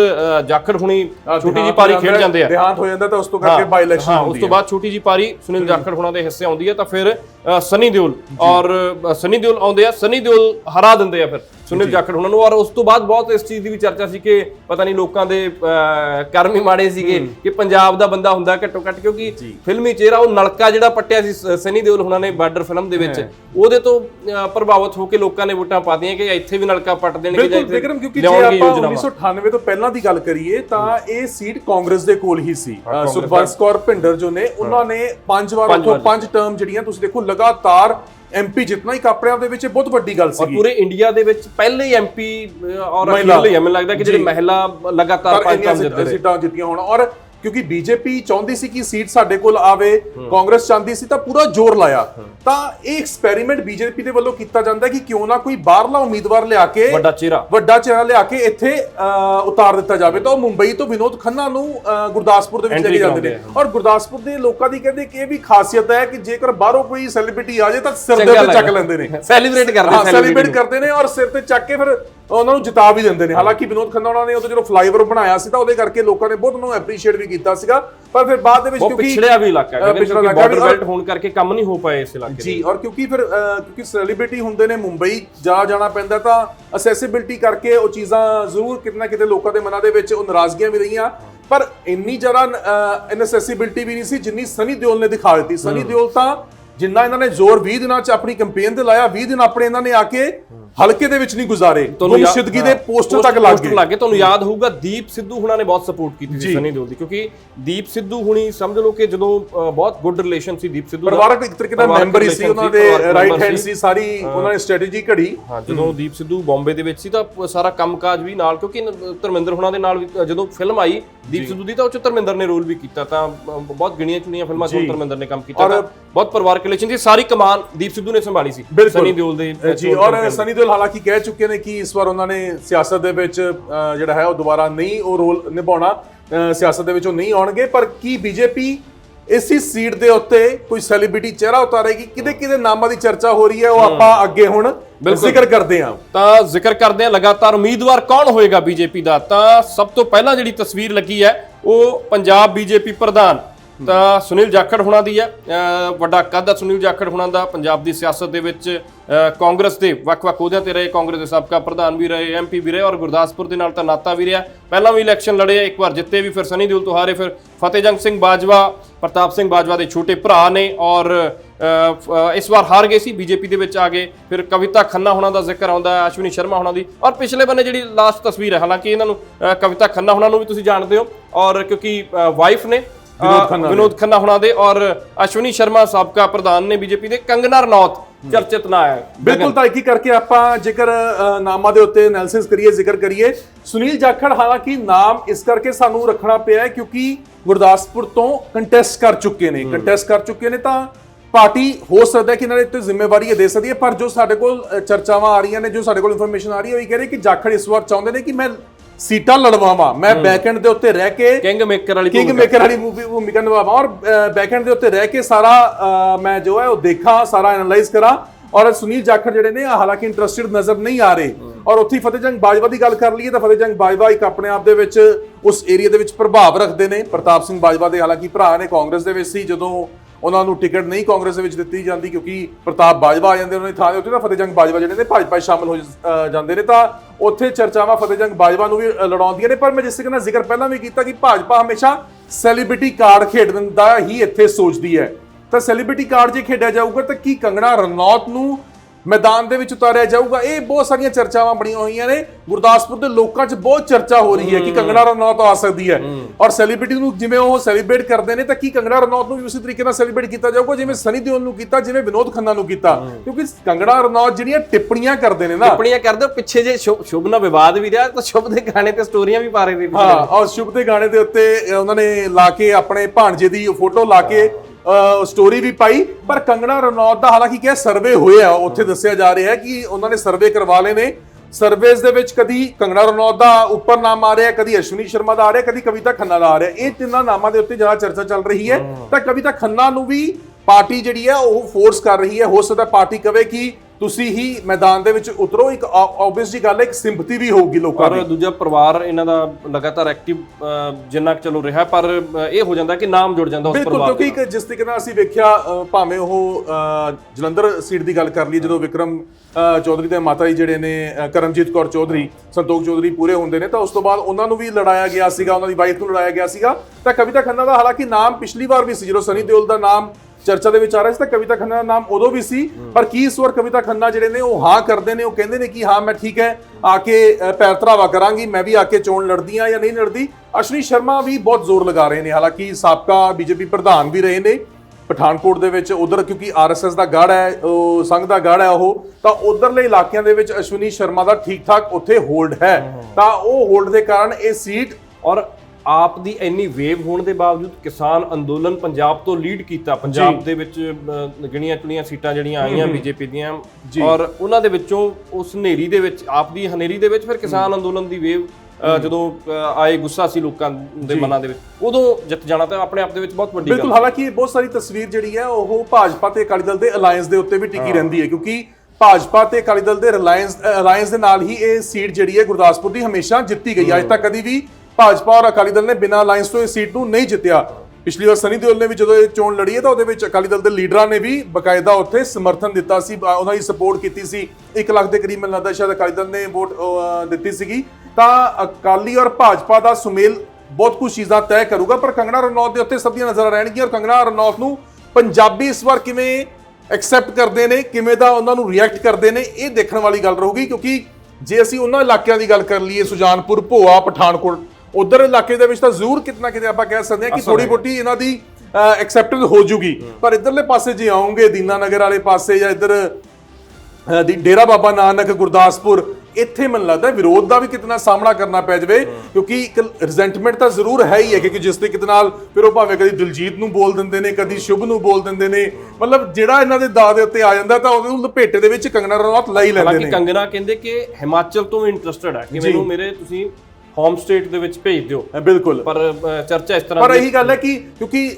ਜਾਖੜ ਹੁਣੀ ਛੋਟੀ ਜੀ ਪਾਰੀ ਖੇਡ ਜਾਂਦੇ ਆ। ਦੇਹਾਂਤ ਹੋ ਜਾਂਦਾ ਤਾਂ ਉਸ ਤੋਂ ਕਰਕੇ ਬਾਈ ਇਲੈਕਸ਼ਨ ਹਾਂ ਉਸ ਹੁੰਦੀ ਤੋਂ ਬਾਅਦ ਛੋਟੀ ਜੀ ਪਾਰੀ ਸੁਨੀਲ ਜਾਖੜ ਹੁਣਾਂ ਦੇ ਹਿੱਸੇ ਆਉਂਦੀ ਹੈ ਤਾਂ ਫਿਰ ਸਨੀ ਦਿਓਲ ਔਰ ਸਨੀ ਦਿਓਲ ਆਉਂਦੇ ਆ ਸਨੀ ਦਿਓਲ ਹਰਾ ਦਿੰਦੇ ਆ ਫਿਰ ਸੁਨੀਲ ਜਾਖੜ ਹੁਣਾਂ ਨੂੰ ਔਰ ਉਸ ਤੋਂ ਬਾਅਦ ਬਹੁਤ ਇਸ ਚੀਜ਼ ਦੀ ਵੀ ਚਰਚਾ ਸੀ ਕਿ ਪਤਾ ਨਹੀਂ ਲੋਕਾਂ ਦੇ ਕਰਮ ਹੀ ਮਾੜੇ ਸੀਗੇ ਕਿ ਪੰਜਾਬ ਦਾ ਬੰਦਾ ਹੁੰਦਾ ਘੱਟੋ ਘੱਟ ਕਿਉਂਕਿ ਫਿਲਮੀ ਚਿਹਰਾ ਉਹ ਨਲਕਾ ਜਿਹੜਾ ਪੱਟਿਆ ਸੀ ਸਨੀ ਦਿਓਲ ਹੁਣਾਂ ਨੇ ਬਾਰਡਰ ਫਿਲਮ ਦੇ ਵਿੱਚ ਉਹਦੇ ਤੋਂ ਪ੍ਰਭਾਵਿਤ ਹੋ ਕੇ ਲੋਕਾਂ ਨੇ ਵੋਟਾਂ ਪਾਤੀਆਂ ਕਿ ਇੱਥੇ ਵੀ ਨਲਕਾ ਪੱਟ ਦੇਣਗੇ ਜਾਂ ਇੱਥੇ ਕਿਉਂਕਿ ਆਪਾਂ ਯੋਜਨਾਵਾਂ। 1998 ਤੋਂ ਪਹਿਲਾਂ ਦੀ ਗੱਲ ਕਰੀਏ ਤਾਂ ਇਹ ਸੀਟ ਕਾਂਗਰਸ ਦੇ ਕੋਲ ਹੀ ਸੀ। ਸੁਖਬੰਸ ਕੌਰ ਭਿੰਡਰ ਜੋ ਨੇ ਉਹਨਾਂ ਨੇ ਪੰਜ ਵਾਰ ਵਾਰ। ਪੰਜ ਟਰਮ ਜਿਹੜੀਆਂ ਤੁਸੀਂ ਦੇਖੋ ਲਗਾਤਾਰ ਐਮਪੀ ਜਿੱਤਣਾ ਇੱਕ ਆਪਣੇ ਆਪ ਦੇ ਵਿੱਚ ਇਹ ਬਹੁਤ ਵੱਡੀ ਗੱਲ ਔਰ ਸੀਗੀ ਪੂਰੇ ਇੰਡੀਆ ਦੇ ਵਿੱਚ ਪਹਿਲੇ ਐਮਪੀ ਔਰ ਮਹਿਲਾ। ਅਖੀਰਲੇ ਮੈਨੂੰ ਲੱਗਦਾ ਕਿ ਜਿਹੜੇ ਜੀ। ਮਹਿਲਾ ਲਗਾਤਾਰ ਪਰ ਪੰਜ ਇੰਨੀਆਂ ਰਹੇ ਸੀਟਾਂ ਜਿੱਤੀਆਂ ਹੋਣ ਔਰ ਕਿਉਂਕਿ ਬੀਜੇਪੀ ਚਾਹੁੰਦੀ ਸੀ ਕਿ ਸੀਟ ਸਾਡੇ ਕੋਲ ਆਵੇ ਕਾਂਗਰਸ ਚਾਹੁੰਦੀ ਸੀ ਤਾਂ ਪੂਰਾ ਜ਼ੋਰ ਲਾਇਆ। ਤਾਂ ਇਹ ਐਕਸਪੈਰੀਮੈਂਟ ਬੀਜੇਪੀ ਦੇ ਵੱਲੋਂ ਕੀਤਾ ਜਾਂਦਾ ਕਿ ਕਿਉਂ ਨਾ ਕੋਈ ਬਾਹਰਲਾ ਉਮੀਦਵਾਰ ਲਿਆ ਕੇ ਵੱਡਾ ਚਿਹਰਾ। ਵੱਡਾ ਚਿਹਰਾ ਲਿਆ ਕੇ ਇੱਥੇ ਉਤਾਰ ਦਿੱਤਾ ਜਾਵੇ। ਤਾਂ ਉਹ ਮੁੰਬਈ ਤੋਂ ਵਿਨੋਦ ਖੰਨਾ ਨੂੰ ਗੁਰਦਾਸਪੁਰ ਦੇ ਵਿੱਚ ਲੈ ਕੇ ਜਾਂਦੇ ਨੇ। ਔਰ ਗੁਰਦਾਸਪੁਰ ਦੇ ਲੋਕਾਂ ਦੀ ਕਹਿੰਦੇ ਕਿ ਇਹ ਵੀ ਖਾਸੀਅਤ ਹੈ ਕਿ ਜੇਕਰ ਬਾਹਰੋਂ ਕੋਈ ਸੈਲੀਬ੍ਰਿਟੀ ਆ ਜਾਏ ਤਾਂ ਸਿਰ ਦੇ ਉੱਤੇ ਚੱਕ। ਲੈਂਦੇ ਨੇ। Celebrate ਕਰਦੇ ਸੈਲੀਬ੍ਰੇਟ। ਕਰਦੇ ਨੇ ਔਰ ਸਿਰ ਤੇ ਚੱਕ ਕੇ ਫਿਰ ਉਹਨਾਂ ਨੂੰ ਜਿਤਾ ਵੀ ਦਿੰਦੇ ਨੇ। ਹਾਲਾਂਕਿ ਵਿਨੋਦ ਖੰਨਾ ਉਹਨਾਂ ਨੇ ਉਦੋਂ ਜਦੋਂ ਫਲਾਈਓਵਰ ਬਣਾਇਆ ਸੀ ਤਾਂ ਉਹਦੇ ਕਰਕੇ ਲੋਕਾਂ ਨੇ ਬਹੁਤ ਉਹਨੂੰ ਐਪਰੀਸ਼ੀਏਟ ਵੀ ਕੀਤਾ ਸੀਗਾ। ਪਰ ਫਿਰ ਬਾਅਦ ਦੇ ਵਿੱਚ ਕਿਉਂਕਿ ਪਿਛੜਿਆ ਵੀ ਇਲਾਕਾ ਹੈ। ਪਿਛੜਾ ਕਿਉਂਕਿ ਇਲਾਕਾ ਵੀ ਬੈਲਟ ਹੋਣ ਕਰਕੇ ਕੰਮ ਨਹੀਂ ਹੋ ਪਾਏ ਇਸ ਇਲਾਕੇ ਜੀ ਔਰ ਕਿਉਂਕਿ ਫਿਰ ਕਿਉਂਕਿ ਸੈਲੀਬ੍ਰਿਟੀ ਹੁੰਦੇ ਨੇ ਮੁੰਬਈ ਜਾ ਜਾਣਾ ਪੈਂਦਾ ਤਾਂ ਅਸੈਸਿਬਿਲਟੀ ਕਰਕੇ ਉਹ ਚੀਜ਼ਾਂ ਜ਼ਰੂਰ ਕਿਤੇ ਨਾ ਕਿਤੇ ਲੋਕਾਂ ਦੇ ਮਨਾਂ ਦੇ ਵਿੱਚ ਉਹ ਨਾਰਾਜ਼ਗੀਆਂ ਵੀ ਰਹੀਆਂ। ਪਰ ਇੰਨੀ ਜ਼ਿਆਦਾ ਇਨਸੈਸਿਬਿਲਟੀ ਵੀ ਨਹੀਂ ਸੀ ਜਿੰਨੀ ਸਨੀ ਦਿਓਲ ਨੇ ਦਿਖਾ ਦਿੱਤੀ। ਸਨੀ ਦਿਓਲ ਤਾਂ ਜਿੰਨਾ ਇਹਨਾਂ ਨੇ ਜ਼ੋਰ 20 ਦਿਨਾਂ 'ਚ ਆਪਣੀ ਕੈਂਪੇਨ ਤੇ ਲਾਇਆ 20 ਦਿਨ ਆਪਣੇ ਇਹਨਾਂ ਨੇ ਆ ਕੇ ਹਲਕੇ ਦੇ ਵਿੱਚ ਨਹੀਂ ਗੁਜ਼ਾਰੇ ਗੁੰਮਸ਼ੁਦਗੀ ਦੇ ਪੋਸਟਰ ਤੱਕ ਲੱਗ ਗਏ। ਲੱਗ ਤੁਹਾਨੂੰ ਯਾਦ ਹੋਊਗਾ ਦੀਪ ਸਿੱਧੂ ਹੁਣਾਂ ਨੇ ਬਹੁਤ ਸਪੋਰਟ ਕੀਤੀ ਸੀ। ਸਨੀ ਦਿਓਲ ਦੀ ਕਿਉਂਕਿ ਦੀਪ ਸਿੱਧੂ ਹੁਣੀ ਸਮਝ ਲਓ ਕਿ ਜਦੋਂ ਬਹੁਤ ਗੁੱਡ ਰਿਲੇਸ਼ਨ ਸੀ ਦੀਪ ਸਿੱਧੂ ਦਾ। ਪਰਿਵਾਰਕ ਇੱਕ ਤਰੀਕੇ ਦਾ ਮੈਂਬਰ ਹੀ ਸੀ ਉਹਨਾਂ ਦੇ ਰਾਈਟ ਹੈਂਡ ਸੀ। ਸਾਰੀ ਉਹਨਾਂ ਨੇ ਸਟ੍ਰੈਟਜੀ ਘੜੀ। ਜਦੋਂ ਦੀਪ ਸਿੱਧੂ ਬੰਬੇ ਦੇ ਵਿੱਚ ਸੀ ਤਾਂ ਸਾਰਾ ਕੰਮਕਾਜ ਵੀ ਨਾਲ ਕਿਉਂਕਿ ਧਰਮਿੰਦਰ ਹੁਣਾਂ ਦੇ ਨਾਲ ਜਦੋਂ ਫਿਲਮ ਆਈ ਦੀਪ ਸਿੱਧੂ ਦੀ ਤਾਂ ਉਹ ਚ ਧਰਮਿੰਦਰ ਨੇ ਰੋਲ ਵੀ ਕੀਤਾ ਤਾਂ ਬਹੁਤ ਗਿਣੀਆਂ ਚੁਣੀਆਂ ਫਿਲਮਾਂ ਤੋਂ ਧਰਮਿੰਦਰ ਨੇ ਕੰਮ ਕੀਤਾ ਬਹੁਤ ਪਰਿਵਾਰਕ ਰਿਲੇਸ਼ਨ ਸੀ ਸਾਰੀ ਕਮਾਨ ਦੀਪ ਸਿੱਧੂ ਨੇ ਸੰਭਾਲੀ ਸੀ। ਸਨੀ ਦਿਓਲ ਦੇ ਜੀ ਔਰ ਸਨੀ ਦਿਓਲ ਹਾਲਾਂਕਿ ਕਹਿ ਚੁੱਕੇ ਨੇ ਕਿ ਇਸ ਵਾਰ ਉਹਨਾਂ ਨੇ ਸਿਆਸਤ ਦੇ ਵਿੱਚ ਜਿਹੜਾ ਹੈ ਉਹ ਦੁਬਾਰਾ ਨਹੀਂ ਉਹ ਰੋਲ ਨਿਭਾਉਣਾ ਸਿਆਸਤ ਦੇ ਵਿੱਚ ਉਹ ਨਹੀਂ ਆਉਣਗੇ। ਪਰ ਕੀ ਬੀਜੇਪੀ ਇਸੀ ਸੀਟ ਦੇ ਉੱਤੇ ਕੋਈ ਸੈਲੀਬ੍ਰਿਟੀ ਚਿਹਰਾ ਉਤਾਰੇਗੀ? ਕਿਹਦੇ ਕਿਹਦੇ ਨਾਮਾਂ ਦੀ ਚਰਚਾ ਹੋ ਰਹੀ ਹੈ? ਉਹ ਆਪਾਂ ਅੱਗੇ ਹੁਣ ਜ਼ਿਕਰ ਕਰਦੇ ਹਾਂ। ਤਾਂ ਜ਼ਿਕਰ ਕਰਦੇ ਹਾਂ ਲਗਾਤਾਰ ਉਮੀਦਵਾਰ ਕੌਣ ਹੋਏਗਾ ਬੀਜੇਪੀ ਦਾ? ਤਾਂ ਸਭ ਤੋਂ ਪਹਿਲਾਂ ਜਿਹੜੀ ਤਸਵੀਰ ਲੱਗੀ ਹੈ ਉਹ ਪੰਜਾਬ ਬੀਜੇਪੀ ਪ੍ਰਧਾਨ ਤਾਂ ਸੁਨੀਲ ਜਾਖੜ ਹੁਣਾਂ ਦੀ ਹੈ। ਵੱਡਾ ਕੱਦ ਹੈ ਸੁਨੀਲ ਜਾਖੜ ਹੁਣਾਂ ਦਾ। ਪੰਜਾਬ ਦੀ ਸਿਆਸਤ ਦੇ ਵਿੱਚ ਕਾਂਗਰਸ ਦੇ ਵੱਖ-ਵੱਖ ਅਹੁਦਿਆਂ ਤੇ ਰਹੇ। ਕਾਂਗਰਸ ਦੇ ਸਾਬਕਾ ਪ੍ਰਧਾਨ ਵੀ ਰਹੇ ਐਮਪੀ ਵੀ ਰਹੇ ਔਰ ਗੁਰਦਾਸਪੁਰ ਦੇ ਨਾਲ ਤਾਂ ਨਾਤਾ ਵੀ ਰਿਹਾ। ਪਹਿਲਾਂ ਵੀ ਇਲੈਕਸ਼ਨ ਲੜੇ, ਇੱਕ ਵਾਰ ਜਿੱਤੇ ਵੀ, ਫਿਰ ਸਨੀ ਦਿਓਲ ਤੋਂ ਹਾਰੇ, ਫਿਰ ਫਤਿਹਜੰਗ ਸਿੰਘ ਬਾਜਵਾ, ਪ੍ਰਤਾਪ ਸਿੰਘ ਬਾਜਵਾ ਦੇ ਛੋਟੇ ਭਰਾ ਨੇ ਔਰ ਇਸ ਵਾਰ ਹਾਰ ਗਏ ਸੀ, ਬੀਜੇਪੀ ਦੇ ਵਿੱਚ ਆ ਗਏ। ਫਿਰ ਕਵਿਤਾ ਖੰਨਾ ਹੋਣਾ ਦਾ ਜ਼ਿਕਰ ਆਉਂਦਾ ਹੈ, ਅਸ਼ਵਨੀ ਸ਼ਰਮਾ ਹੋਣਾ ਦੀ। ਔਰ ਪਿਛਲੇ ਬੰਨੇ ਜਿਹੜੀ ਲਾਸਟ ਤਸਵੀਰ ਹੈ, ਹਾਲਾਂਕਿ ਇਹਨਾਂ ਨੂੰ ਕਵਿਤਾ ਖੰਨਾ ਹੋਣਾ ਨੂੰ ਵੀ ਤੁਸੀਂ ਜਾਣਦੇ ਹੋ। ਔਰ ਕਿਉਂਕਿ ਵਾਈਫ ਨੇ ਵਿਨੋਦ ਖੰਨਾ ਹੋਣਾ ਦੇ ਔਰ ਅਸ਼ਵਨੀ ਸ਼ਰਮਾ ਸਾਬਕਾ ਪ੍ਰਧਾਨ ਨੇ ਬੀਜੇਪੀ ਦੇ ਕੰਗਨਾ ਰਣੌਤ ਚਰਚਿਤ ਨਾ ਹੈ। ਬਿਲਕੁਲ ਤਾਂ ਇੱਕ ਹੀ ਕਰਕੇ ਆਪਾਂ ਜੇਕਰ ਨਾਮਾਂ ਦੇ ਉੱਤੇ ਐਨਾਲਿਸਿਸ ਕਰੀਏ ਜ਼ਿਕਰ ਕਰੀਏ ਸੁਨੀਲ ਜਾਖੜ ਹਾਲਾਂਕਿ ਨਾਮ ਇਸ ਕਰਕੇ ਸਾਨੂੰ ਰੱਖਣਾ ਪਿਆ ਹੈ ਕਿਉਂਕਿ ਗੁਰਦਾਸਪੁਰ ਤੋਂ ਕੰਟੈਸਟ ਕਰ ਚੁੱਕੇ ਨੇ। ਕੰਟੈਸਟ ਕਰ ਚੁੱਕੇ ਨੇ ਤਾਂ ਪਾਰਟੀ ਹੋ ਸਕਦਾ ਹੈ ਕਿ ਇਹਨਾਂ ਦੇ ਉੱਤੇ ਜ਼ਿੰਮੇਵਾਰੀ ਇਹ ਦੇ ਸਕਦੀ ਹੈ ਪਰ ਜੋ ਸਾਡੇ ਕੋਲ ਚਰਚਾਵਾਂ ਆ ਰਹੀਆਂ ਨੇ ਜੋ ਸਾਡੇ ਕੋਲ ਇਨਫੋਰਮੇਸ਼ਨ ਆ ਰਹੀ ਹੈ ਉਹ ਇਹ ਕਹਿ ਰਹੀ ਕਿ ਜਾਖੜ ਇਸ ਵਾਰ ਚਾਹੁੰਦੇ ਨੇ ਕਿ ਮੈਂ ਸੀਟਾਂ ਲੜਵਾਵਾਂ। ਮੈਂ ਬੈਕਐਂਡ ਦੇ ਉੱਤੇ ਰਹਿ ਕੇ ਕਿੰਗ ਮੇਕਰ ਵਾਲੀ ਕਿੰਗ। ਮੇਕਰ ਵਾਲੀ ਮੂਵੀ ਭੂਮਿਕਾ ਨਿਭਾਵਾਂ ਔਰ ਬੈਕਐਂਡ ਦੇ ਉੱਤੇ ਰਹਿ ਕੇ ਸਾਰਾ ਮੈਂ ਜੋ ਹੈ ਉਹ ਦੇਖਾਂ ਸਾਰਾ ਐਨਾਲਾਈਜ਼ ਕਰਾਂ। ਔਰ ਸੁਨੀਲ ਜਾਖੜ ਜਿਹੜੇ ਨੇ ਹਾਲਾਂਕਿ ਇੰਟਰਸਟਿਡ ਨਜ਼ਰ ਨਹੀਂ ਆ ਰਹੇ। ਔਰ ਉੱਥੇ ਹੀ ਫਤਿਹਜੰਗ ਬਾਜਵਾ ਦੀ ਗੱਲ ਕਰ ਲਈਏ ਤਾਂ ਫਤਿਹਜੰਗ ਬਾਜਵਾ ਇੱਕ ਆਪਣੇ ਆਪ ਦੇ ਵਿੱਚ ਉਸ ਏਰੀਆ ਦੇ ਵਿੱਚ ਪ੍ਰਭਾਵ ਰੱਖਦੇ ਨੇ। ਪ੍ਰਤਾਪ ਸਿੰਘ ਬਾਜਵਾ ਦੇ ਹਾਲਾਂਕਿ ਭਰਾ ਨੇ ਕਾਂਗਰਸ ਦੇ ਵਿੱਚ ਸੀ ਜਦੋਂ ਉਹਨਾਂ ਨੂੰ ਟਿਕਟ ਨਹੀਂ ਕਾਂਗਰਸ ਦੇ ਵਿੱਚ ਦਿੱਤੀ ਜਾਂਦੀ ਕਿਉਂਕਿ ਪ੍ਰਤਾਪ ਬਾਜਵਾ ਆ ਜਾਂਦੇ ਉਹਨਾਂ ਦੀ ਥਾਂ ਦੇ ਉੱਤੇ ਨਾ, ਫਤਿਹਜੰਗ ਬਾਜਵਾ ਜਿਹੜੇ ਨੇ ਭਾਜਪਾ 'ਚ ਸ਼ਾਮਲ ਹੋ ਜਾਂਦੇ ਨੇ। ਤਾਂ ਉੱਥੇ ਚਰਚਾਵਾਂ ਫਤਿਹਜੰਗ ਬਾਜਵਾ ਨੂੰ ਵੀ ਲੜਾਉਂਦੀਆਂ ਨੇ, ਪਰ ਮੈਂ ਜਿਸ ਤਰ੍ਹਾਂ ਜ਼ਿਕਰ ਪਹਿਲਾਂ ਵੀ ਕੀਤਾ ਕਿ ਭਾਜਪਾ ਹਮੇਸ਼ਾ ਸੈਲੀਬ੍ਰਿਟੀ ਕਾਰਡ ਖੇਡਣ ਦਾ ਹੀ ਇੱਥੇ ਸੋਚਦੀ ਹੈ। ਤਾਂ ਸੈਲੀਬ੍ਰਿਟੀ ਕਾਰਡ ਜੇ ਖੇਡਿਆ ਜਾਊਗਾ ਤਾਂ ਕੀ ਕੰਗਣਾ ਰਣੌਤ ਨੂੰ ਮੈਦਾਨ ਦੇ ਵਿੱਚ ਉਤਾਰਿਆ ਜਾਊਗਾ। ਇਹ ਬਹੁਤ ਸਾਰੀਆਂ ਚਰਚਾਵਾਂ ਬਣੀਆਂ ਹੋਈਆਂ ਨੇ। ਗੁਰਦਾਸਪੁਰ ਦੇ ਲੋਕਾਂ 'ਚ ਬਹੁਤ ਚਰਚਾ ਹੋ ਰਹੀ ਹੈ ਕਿ ਕੰਗਣਾ ਰਣੌਤ ਆ ਸਕਦੀ ਹੈ। ਔਰ ਸੈਲੀਬ੍ਰਿਟੀ ਨੂੰ ਜਿਵੇਂ ਉਹ ਸੈਲੀਬ੍ਰੇਟ ਕਰਦੇ ਨੇ ਤਾਂ ਕੀ ਕੰਗਣਾ ਰਣੌਤ ਨੂੰ ਵੀ ਉਸੇ ਤਰੀਕੇ ਨਾਲ ਸੈਲੀਬ੍ਰੇਟ ਕੀਤਾ ਜਾਊਗਾ ਜਿਵੇਂ ਸਨੀ ਦਿਓਲ ਨੂੰ ਕੀਤਾ ਜਿਵੇਂ ਵਿਨੋਦ ਖੰਨਾ ਨੂੰ ਕੀਤਾ। ਕਿਉਂਕਿ ਕੰਗਣਾ ਰਣੌਤ ਜਿਹੜੀਆਂ ਟਿੱਪਣੀਆਂ ਕਰਦੇ ਨੇ ਨਾ। ਟਿੱਪਣੀਆਂ ਕਰਦੇ ਪਿੱਛੇ ਜੇ ਸ਼ੁਭ ਨਾਲ ਵਿਵਾਦ ਵੀ ਰਿਹਾ ਤਾਂ ਸ਼ੁਭ ਦੇ ਗਾਣੇ ਤੇ ਸਟੋਰੀਆਂ ਵੀ ਪਾ ਰਹੇ ਨੇ ਹਾਂ ਔਰ ਸ਼ੁਭ ਦੇ ਗਾਣੇ ਦੇ ਉੱਤੇ ਉਹਨਾਂ ਨੇ ਲਾ ਕੇ ਆਪਣੇ ਭਾਣਜੇ ਦੀ ਫੋਟੋ ਲਾ ਕੇ ਸਟੋਰੀ ਵੀ ਪਾਈ। ਪਰ ਕੰਗਣਾ ਰਣੌਤ ਦਾ ਹਾਲਾਂਕਿ ਕਿਹਾ ਸਰਵੇ ਹੋਇਆ ਉੱਥੇ ਦੱਸਿਆ ਜਾ ਰਿਹਾ ਹੈ ਕਿ ਉਹਨਾਂ ਨੇ ਸਰਵੇ ਕਰਵਾ ਲਏ ਨੇ। ਸਰਵੇਸ ਦੇ ਵਿੱਚ ਕਦੀ ਕੰਗਣਾ ਰਣੌਤ ਦਾ ਉੱਪਰ ਨਾਮ ਆ ਰਿਹਾ ਕਦੀ ਅਸ਼ਵਨੀ ਸ਼ਰਮਾ ਦਾ ਆ ਰਿਹਾ ਕਦੀ ਕਵਿਤਾ ਖੰਨਾ ਦਾ ਆ ਰਿਹਾ। ਇਹ ਤਿੰਨਾਂ ਨਾਮਾਂ ਦੇ ਉੱਤੇ ਜ਼ਿਆਦਾ ਚਰਚਾ ਚੱਲ ਰਹੀ ਹੈ। ਤਾਂ ਕਵਿਤਾ ਖੰਨਾ ਨੂੰ ਵੀ ਪਾਰਟੀ ਜਿਹੜੀ ਹੈ ਉਹ ਫੋਰਸ ਕਰ ਰਹੀ ਹੈ। ਹੋ ਸਕਦਾ ਪਾਰਟੀ ਕਵੇ ਕਿ ਤੁਸੀਂ ਹੀ ਮੈਦਾਨ ਦੇ ਵਿੱਚ ਉਤਰੋ ਇੱਕ ਆਬਵੀਅਸ ਜੀ ਗੱਲ ਹੈ ਇੱਕ ਸਿੰਪਥੀ ਵੀ ਹੋਊਗੀ ਲੋਕਾਂ ਪਰ ਦੀ। ਦੂਜਾ ਪਰਿਵਾਰ ਇਹਨਾਂ ਦਾ ਲਗਾਤਾਰ ਐਕਟਿਵ ਜਿੰਨਾ ਕੁ ਚਲੋ ਰਿਹਾ ਪਰ ਇਹ ਹੋ ਜਾਂਦਾ ਕਿ ਨਾਮ ਜੁੜ ਜਾਂਦਾ ਉਸ ਬਿਲਕੁਲ ਪਰਿਵਾਰ ਕਿਉਂਕਿ ਇੱਕ ਜਿਸ ਤਰੀਕੇ ਨਾਲ ਅਸੀਂ ਵੇਖਿਆ ਭਾਵੇਂ ਉਹ ਜਲੰਧਰ ਸੀਟ ਦੀ ਗੱਲ ਕਰ ਲਈ ਜਦੋਂ ਵਿਕਰਮ ਚੌਧਰੀ ਦੇ ਮਾਤਾ ਜੀ ਜਿਹੜੇ ਨੇ ਕਰਮਜੀਤ ਕੌਰ ਚੌਧਰੀ ਸੰਤੋਖ ਚੌਧਰੀ ਪੂਰੇ ਹੁੰਦੇ ਨੇ ਤਾਂ ਉਸ ਤੋਂ ਬਾਅਦ ਉਹਨਾਂ ਨੂੰ ਵੀ ਲੜਾਇਆ ਗਿਆ ਸੀਗਾ ਉਹਨਾਂ ਦੀ ਵਾਈਫ ਨੂੰ ਲੜਾਇਆ ਗਿਆ ਸੀਗਾ। ਤਾਂ ਕਵਿਤਾ ਖੰਨਾ ਦਾ ਹਾਲਾਂਕਿ ਨਾਮ ਪਿਛਲੀ ਵਾਰ ਵੀ ਸੀ ਜਦੋਂ ਸਨੀ ਦਿਓਲ ਦਾ ਨਾਮ ਚਰਚਾ ਦੇ ਵਿੱਚ ਆ ਰਿਹਾ ਸੀ ਤਾਂ ਕਵਿਤਾ ਖੰਨਾ ਦਾ ਨਾਮ ਉਦੋਂ ਵੀ ਸੀ ਪਰ ਕੀ ਇਸ ਵਾਰ ਕਵਿਤਾ ਖੰਨਾ ਜਿਹੜੇ ਨੇ ਉਹ ਹਾਂ ਕਰਦੇ ਨੇ ਉਹ ਕਹਿੰਦੇ ਨੇ ਕਿ ਹਾਂ ਮੈਂ ਠੀਕ ਹੈ ਆ ਕੇ ਪੈਰ ਧਰਾਵਾ ਕਰਾਂਗੀ ਮੈਂ ਵੀ ਆ ਕੇ ਚੋਣ ਲੜਦੀ ਆ ਜਾਂ ਨਹੀਂ ਲੜਦੀ। ਅਸ਼ਵਨੀ ਸ਼ਰਮਾ ਵੀ ਬਹੁਤ ਜ਼ੋਰ ਲਗਾ ਰਹੇ ਨੇ ਹਾਲਾਂਕਿ ਸਾਬਕਾ ਬੀਜੇਪੀ ਪ੍ਰਧਾਨ ਵੀ ਰਹੇ ਨੇ। ਪਠਾਨਕੋਟ ਦੇ ਵਿੱਚ ਉਧਰ ਕਿਉਂਕਿ ਆਰਐਸਐਸ ਦਾ ਗੜ ਹੈ ਉਹ ਸੰਘ ਦਾ ਗੜ ਹੈ ਉਹ ਤਾਂ ਉਧਰਲੇ ਇਲਾਕਿਆਂ ਦੇ ਵਿੱਚ ਅਸ਼ਵਨੀ ਸ਼ਰਮਾ ਦਾ ਠੀਕ ਠਾਕ ਉੱਥੇ ਹੋਲਡ ਹੈ। ਤਾਂ ਉਹ ਹੋਲਡ ਦੇ ਕਾਰਨ ਇਹ ਸੀਟ ਔਰ ਆਪ ਦੀ ਇੰਨੀ ਵੇਵ ਹੋਣ ਦੇ ਬਾਵਜੂਦ ਕਿਸਾਨ ਅੰਦੋਲਨ ਪੰਜਾਬ ਤੋਂ ਲੀਡ ਕੀਤਾ। ਪੰਜਾਬ ਦੇ ਵਿੱਚ ਗਿਣੀਆਂ ਚੁਣੀਆਂ ਸੀਟਾਂ ਜਿਹੜੀਆਂ ਆਈਆਂ ਬੀਜੇਪੀ ਦੀਆਂ। ਔਰ ਉਹਨਾਂ ਦੇ ਵਿੱਚੋਂ ਉਸ ਹਨੇਰੀ ਦੇ ਵਿੱਚ ਆਪ ਦੀ ਹਨੇਰੀ ਦੇ ਵਿੱਚ ਫਿਰ ਕਿਸਾਨ ਅੰਦੋਲਨ ਦੀ ਵੇਵ ਜਦੋਂ ਆਏ ਗੁੱਸਾ ਸੀ ਲੋਕਾਂ ਦੇ ਮਨਾਂ ਦੇ ਵਿੱਚ ਉਦੋਂ ਜਿੱਤ ਜਾਣਾ ਤਾਂ ਆਪਣੇ ਆਪ ਦੇ ਵਿੱਚ ਬਹੁਤ ਵੱਡੀ ਗੱਲ ਬਿਲਕੁਲ ਹਾਲਾਂਕਿ ਇਹ ਬਹੁਤ ਸਾਰੀ ਤਸਵੀਰ ਜਿਹੜੀ ਹੈ ਉਹ ਭਾਜਪਾ ਤੇ ਅਕਾਲੀ ਦਲ ਦੇ ਅਲਾਈਅੰਸ ਦੇ ਉੱਤੇ ਵੀ ਟਿਕੀ ਰਹਿੰਦੀ ਹੈ ਕਿਉਂਕਿ ਭਾਜਪਾ ਤੇ ਅਕਾਲੀ ਦਲ ਦੇ ਰਿਲਾਇੰਸ ਅਲਾਈਅੰਸ ਦੇ ਨਾਲ ਹੀ ਇਹ ਸੀਟ ਜਿਹੜੀ ਹੈ ਗੁਰਦਾਸਪੁਰ ਦੀ ਹਮੇਸ਼ਾ ਜਿੱਤੀ ਗਈ ਹੈ। ਅੱਜ ਤੱਕ ਕਦੀ ਵੀ ਭਾਜਪਾ ਔਰ ਅਕਾਲੀ ਦਲ ਨੇ ਬਿਨਾਂ ਅਲਾਈਅੰਸ ਤੋਂ ਇਸ ਸੀਟ ਨੂੰ ਨਹੀਂ ਜਿੱਤਿਆ। ਪਿਛਲੀ ਵਾਰ ਸਨੀ ਦਿਓਲ ਨੇ ਵੀ ਜਦੋਂ ਇਹ ਚੋਣ ਲੜੀ ਹੈ ਤਾਂ ਉਹਦੇ ਵਿੱਚ ਅਕਾਲੀ ਦਲ ਦੇ ਲੀਡਰਾਂ ਨੇ ਵੀ ਬਕਾਇਦਾ ਉੱਥੇ ਸਮਰਥਨ ਦਿੱਤਾ ਸੀ ਉਹਨਾਂ ਦੀ ਸਪੋਰਟ ਕੀਤੀ ਸੀ। 1 ਲੱਖ ਦੇ ਕਰੀਬ ਮੈਨੂੰ ਲੱਗਦਾ ਸ਼ਾਇਦ ਅਕਾਲੀ ਦਲ ਨੇ ਵੋਟ ਦਿੱਤੀ ਸੀਗੀ। ਤਾਂ ਅਕਾਲੀ ਔਰ ਭਾਜਪਾ ਦਾ ਸੁਮੇਲ ਬਹੁਤ ਕੁਝ ਚੀਜ਼ਾਂ ਤੈਅ ਕਰੂਗਾ, ਪਰ ਕੰਗਣਾ ਰਣੌਤ ਦੇ ਉੱਤੇ ਸਭ ਦੀਆਂ ਨਜ਼ਰਾਂ ਰਹਿਣਗੀਆਂ ਔਰ ਕੰਗਣਾ ਰਣੌਤ ਨੂੰ ਪੰਜਾਬੀ ਇਸ ਵਾਰ ਕਿਵੇਂ ਐਕਸੈਪਟ ਕਰਦੇ ਨੇ, ਕਿਵੇਂ ਦਾ ਉਹਨਾਂ ਨੂੰ ਰਿਐਕਟ ਕਰਦੇ ਨੇ, ਇਹ ਦੇਖਣ ਵਾਲੀ ਗੱਲ ਰਹੂਗੀ, ਕਿਉਂਕਿ ਜੇ ਅਸੀਂ ਉਹਨਾਂ ਇਲਾਕਿਆਂ ਦੀ ਗੱਲ ਕਰ ਲਈਏ, ਸੁਜਾਨਪੁਰ, ਭੋਆ, ਪਠਾਨਕੋਟ ਉਧਰ ਇਲਾਕੇ ਦੇ ਵਿੱਚ ਤਾਂ ਜ਼ਰੂਰ ਕਿਤਨਾ ਕਿਤੇ ਆਪਾਂ ਕਹਿ ਸਕਦੇ ਹਾਂ ਕਿ ਥੋੜੀ ਬੋਟੀ ਇਹਨਾਂ ਦੀ ਐਕਸੈਪਟੈਂਸ ਹੋ ਜੂਗੀ। ਪਰ ਇਧਰਲੇ ਪਾਸੇ ਜੇ ਆਉਂਗੇ ਦੀਨਾਨਗਰ ਵਾਲੇ ਪਾਸੇ ਜਾਂ ਇਧਰ ਦੀ ਡੇਰਾ ਬਾਬਾ ਨਾਨਕ ਗੁਰਦਾਸਪੁਰ ਇੱਥੇ ਮੈਨੂੰ ਲੱਗਦਾ ਵਿਰੋਧ ਦਾ ਵੀ ਕਿਤਨਾ ਸਾਹਮਣਾ ਕਰਨਾ ਪੈ ਜਾਵੇ ਕਿਉਂਕਿ ਇੱਕ ਰਿਜ਼ੈਂਟਮੈਂਟ ਤਾਂ ਜ਼ਰੂਰ ਹੈ ਹੀ ਹੈ ਕਿ ਜਿਸ ਤੇ ਕਿਤੇ ਨਾਲ ਫਿਰ ਉਹ ਭਾਵੇਂ ਕਦੀ ਦਿਲਜੀਤ ਨੂੰ ਬੋਲ ਦਿੰਦੇ ਨੇ ਕਦੀ ਸ਼ੁਭ ਨੂੰ ਬੋਲ ਦਿੰਦੇ ਨੇ। ਮਤਲਬ ਜਿਹੜਾ ਇਹਨਾਂ ਦੇ ਦਾਅ ਦੇ ਉੱਤੇ ਆ ਜਾਂਦਾ ਤਾਂ ਉਹਨੂੰ ਲਪੇਟੇ ਦੇ ਵਿੱਚ ਕੰਗਣਾ ਰਣੌਤ ਲਈ ਲੈਂਦੇ ਹਾਲਾਂਕਿ ਨੇ। ਕੰਗਨਾ ਕਹਿੰਦੇ ਕਿ ਹਿਮਾਚਲ ਤੋਂ ਇੰਟਰਸਟਿਡ ਹੈ। ਕਿ ਮੈਨੂੰ ਮੇਰੇ ਤੁਸੀਂ ਹੋਮ ਸਟੇਟ ਦੇ ਵਿੱਚ ਭੇਜ ਦਿਓ। ਬਿਲਕੁਲ। ਪਰ ਚਰਚਾ ਇਸ ਤਰ੍ਹਾਂ ਪਰ ਇਹੀ ਗੱਲ ਹੈ ਕਿ ਕਿਉਂਕਿ